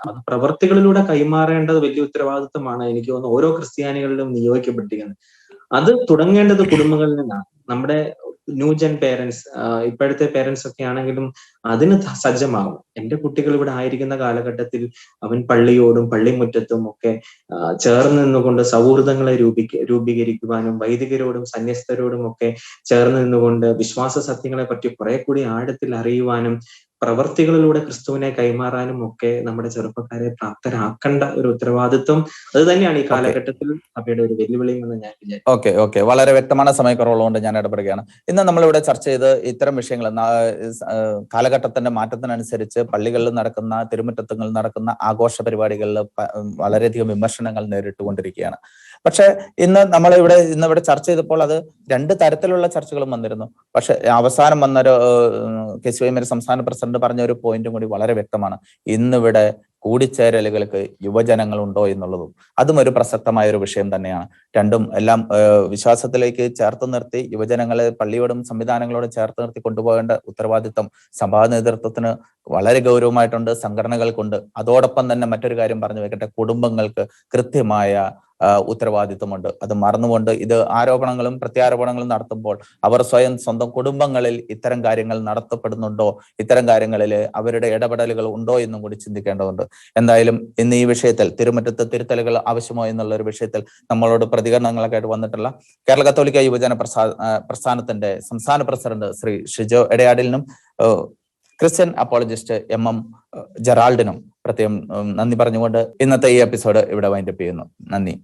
അത് പ്രവർത്തികളിലൂടെ കൈമാറേണ്ടത് വലിയ ഉത്തരവാദിത്വമാണ് എനിക്ക് തോന്നുന്നു ഓരോ ക്രിസ്ത്യാനികളിലും നിയോഗിക്കപ്പെട്ടിരിക്കുന്നത്. അത് തുടങ്ങേണ്ടത് കുടുംബങ്ങളിൽ നിന്നാണ്. നമ്മുടെ ന്യൂജൻ പേരൻസ് ഇപ്പോഴത്തെ പേരൻസ് ഒക്കെ ആണെങ്കിലും അതിന് സജ്ജമാകും എന്റെ കുട്ടികൾ ഇവിടെ ആയിരിക്കുന്ന കാലഘട്ടത്തിൽ അവൻ പള്ളിയോടും പള്ളിമുറ്റത്തും ഒക്കെ ചേർന്ന് നിന്നുകൊണ്ട് സൗഹൃദങ്ങളെ രൂപീക രൂപീകരിക്കുവാനും വൈദികരോടും സന്യസ്തരോടും ഒക്കെ ചേർന്ന് നിന്നുകൊണ്ട് വിശ്വാസ സത്യങ്ങളെ പറ്റി കുറെ കൂടി ആഴത്തിൽ അറിയുവാനും പ്രവർത്തികളിലൂടെ ക്രിസ്തുവിനെ കൈമാറാനും ഒക്കെ നമ്മുടെ ചെറുപ്പക്കാരെ പ്രാപ്തരാക്കേണ്ട ഒരു ഉത്തരവാദിത്വം. അത് തന്നെയാണ് ഈ കാലഘട്ടത്തിൽ സഭയുടെ ഒരു വെല്ലുവിളി എന്ന് ഞാൻ വിചാരിക്കുന്നു. Okay okay. വളരെ വ്യക്തமான സമയക്കുറവുള്ളതുകൊണ്ട് ഞാൻ ഇടപെടുകയാണ്. ഇന്ന് നമ്മളിവിടെ ചർച്ച ചെയ്ത് ഇത്തരം വിഷയങ്ങൾ കാലഘട്ടത്തിന്റെ മാറ്റത്തിനനുസരിച്ച് പള്ളികളിൽ നടക്കുന്ന തിരുമുറ്റത്തുകളിൽ നടക്കുന്ന ആഘോഷ പരിപാടികളിൽ വളരെയധികം വിമർശനങ്ങൾ നേരിട്ടുകൊണ്ടിരിക്കുകയാണ്. പക്ഷെ ഇന്ന് നമ്മൾ ഇവിടെ ഇന്ന് ഇവിടെ ചർച്ച ചെയ്തപ്പോൾ അത് രണ്ട് തരത്തിലുള്ള ചർച്ചകളും വന്നിരുന്നു. പക്ഷെ അവസാനം വന്നൊരു കെ സി വൈമര് സംസ്ഥാന പ്രസിഡന്റ് പറഞ്ഞ ഒരു പോയിന്റും കൂടി വളരെ വ്യക്തമാണ്. ഇന്നിവിടെ കൂടിച്ചേരലുകൾക്ക് യുവജനങ്ങൾ ഉണ്ടോ എന്നുള്ളതും അതും ഒരു പ്രസക്തമായ ഒരു വിഷയം തന്നെയാണ്. രണ്ടും എല്ലാം വിശ്വാസത്തിലേക്ക് ചേർത്ത് നിർത്തി യുവജനങ്ങളെ പള്ളിയോടും സംവിധാനങ്ങളോടും ചേർത്ത് നിർത്തി കൊണ്ടുപോകേണ്ട ഉത്തരവാദിത്തം സഭാ നേതൃത്വത്തിന് വളരെ ഗൗരവമായിട്ടുണ്ട് സംഘടനകൾക്കുണ്ട്. അതോടൊപ്പം തന്നെ മറ്റൊരു കാര്യം പറഞ്ഞു വെക്കട്ടെ കുടുംബങ്ങൾക്ക് കൃത്യമായ ഉത്തരവാദിത്വമുണ്ട്. അത് മറന്നുകൊണ്ട് ഇത് ആരോപണങ്ങളും പ്രത്യാരോപണങ്ങളും നടത്തുമ്പോൾ അവർ സ്വയം സ്വന്തം കുടുംബങ്ങളിൽ ഇത്തരം കാര്യങ്ങൾ നടത്തപ്പെടുന്നുണ്ടോ? ഇത്തരം കാര്യങ്ങളിൽ അവരുടെ ഇടപെടലുകൾ ഉണ്ടോ എന്നും കൂടി ചിന്തിക്കേണ്ടതുണ്ട്. എന്തായാലും ഇന്ന് ഈ വിഷയത്തിൽ തിരുമറ്റത്ത് തിരുത്തലുകൾ ആവശ്യമോ എന്നുള്ള ഒരു വിഷയത്തിൽ നമ്മളോട് പ്രതികരണങ്ങളൊക്കെ ആയിട്ട് വന്നിട്ടുള്ള കേരള കത്തോലിക്ക യുവജന പ്രസാ പ്രസ്ഥാനത്തിന്റെ സംസ്ഥാന പ്രസിഡന്റ് ശ്രീ ഷിജോ എടയാടിലിനും ക്രിസ്ത്യൻ അപ്പോളജിസ്റ്റ് എം എം ജെറാൾഡിനും പ്രത്യേകം നന്ദി പറഞ്ഞുകൊണ്ട് ഇന്നത്തെ ഈ എപ്പിസോഡ് ഇവിടെ വൈൻഡപ്പ് ചെയ്യുന്നു. നന്ദി.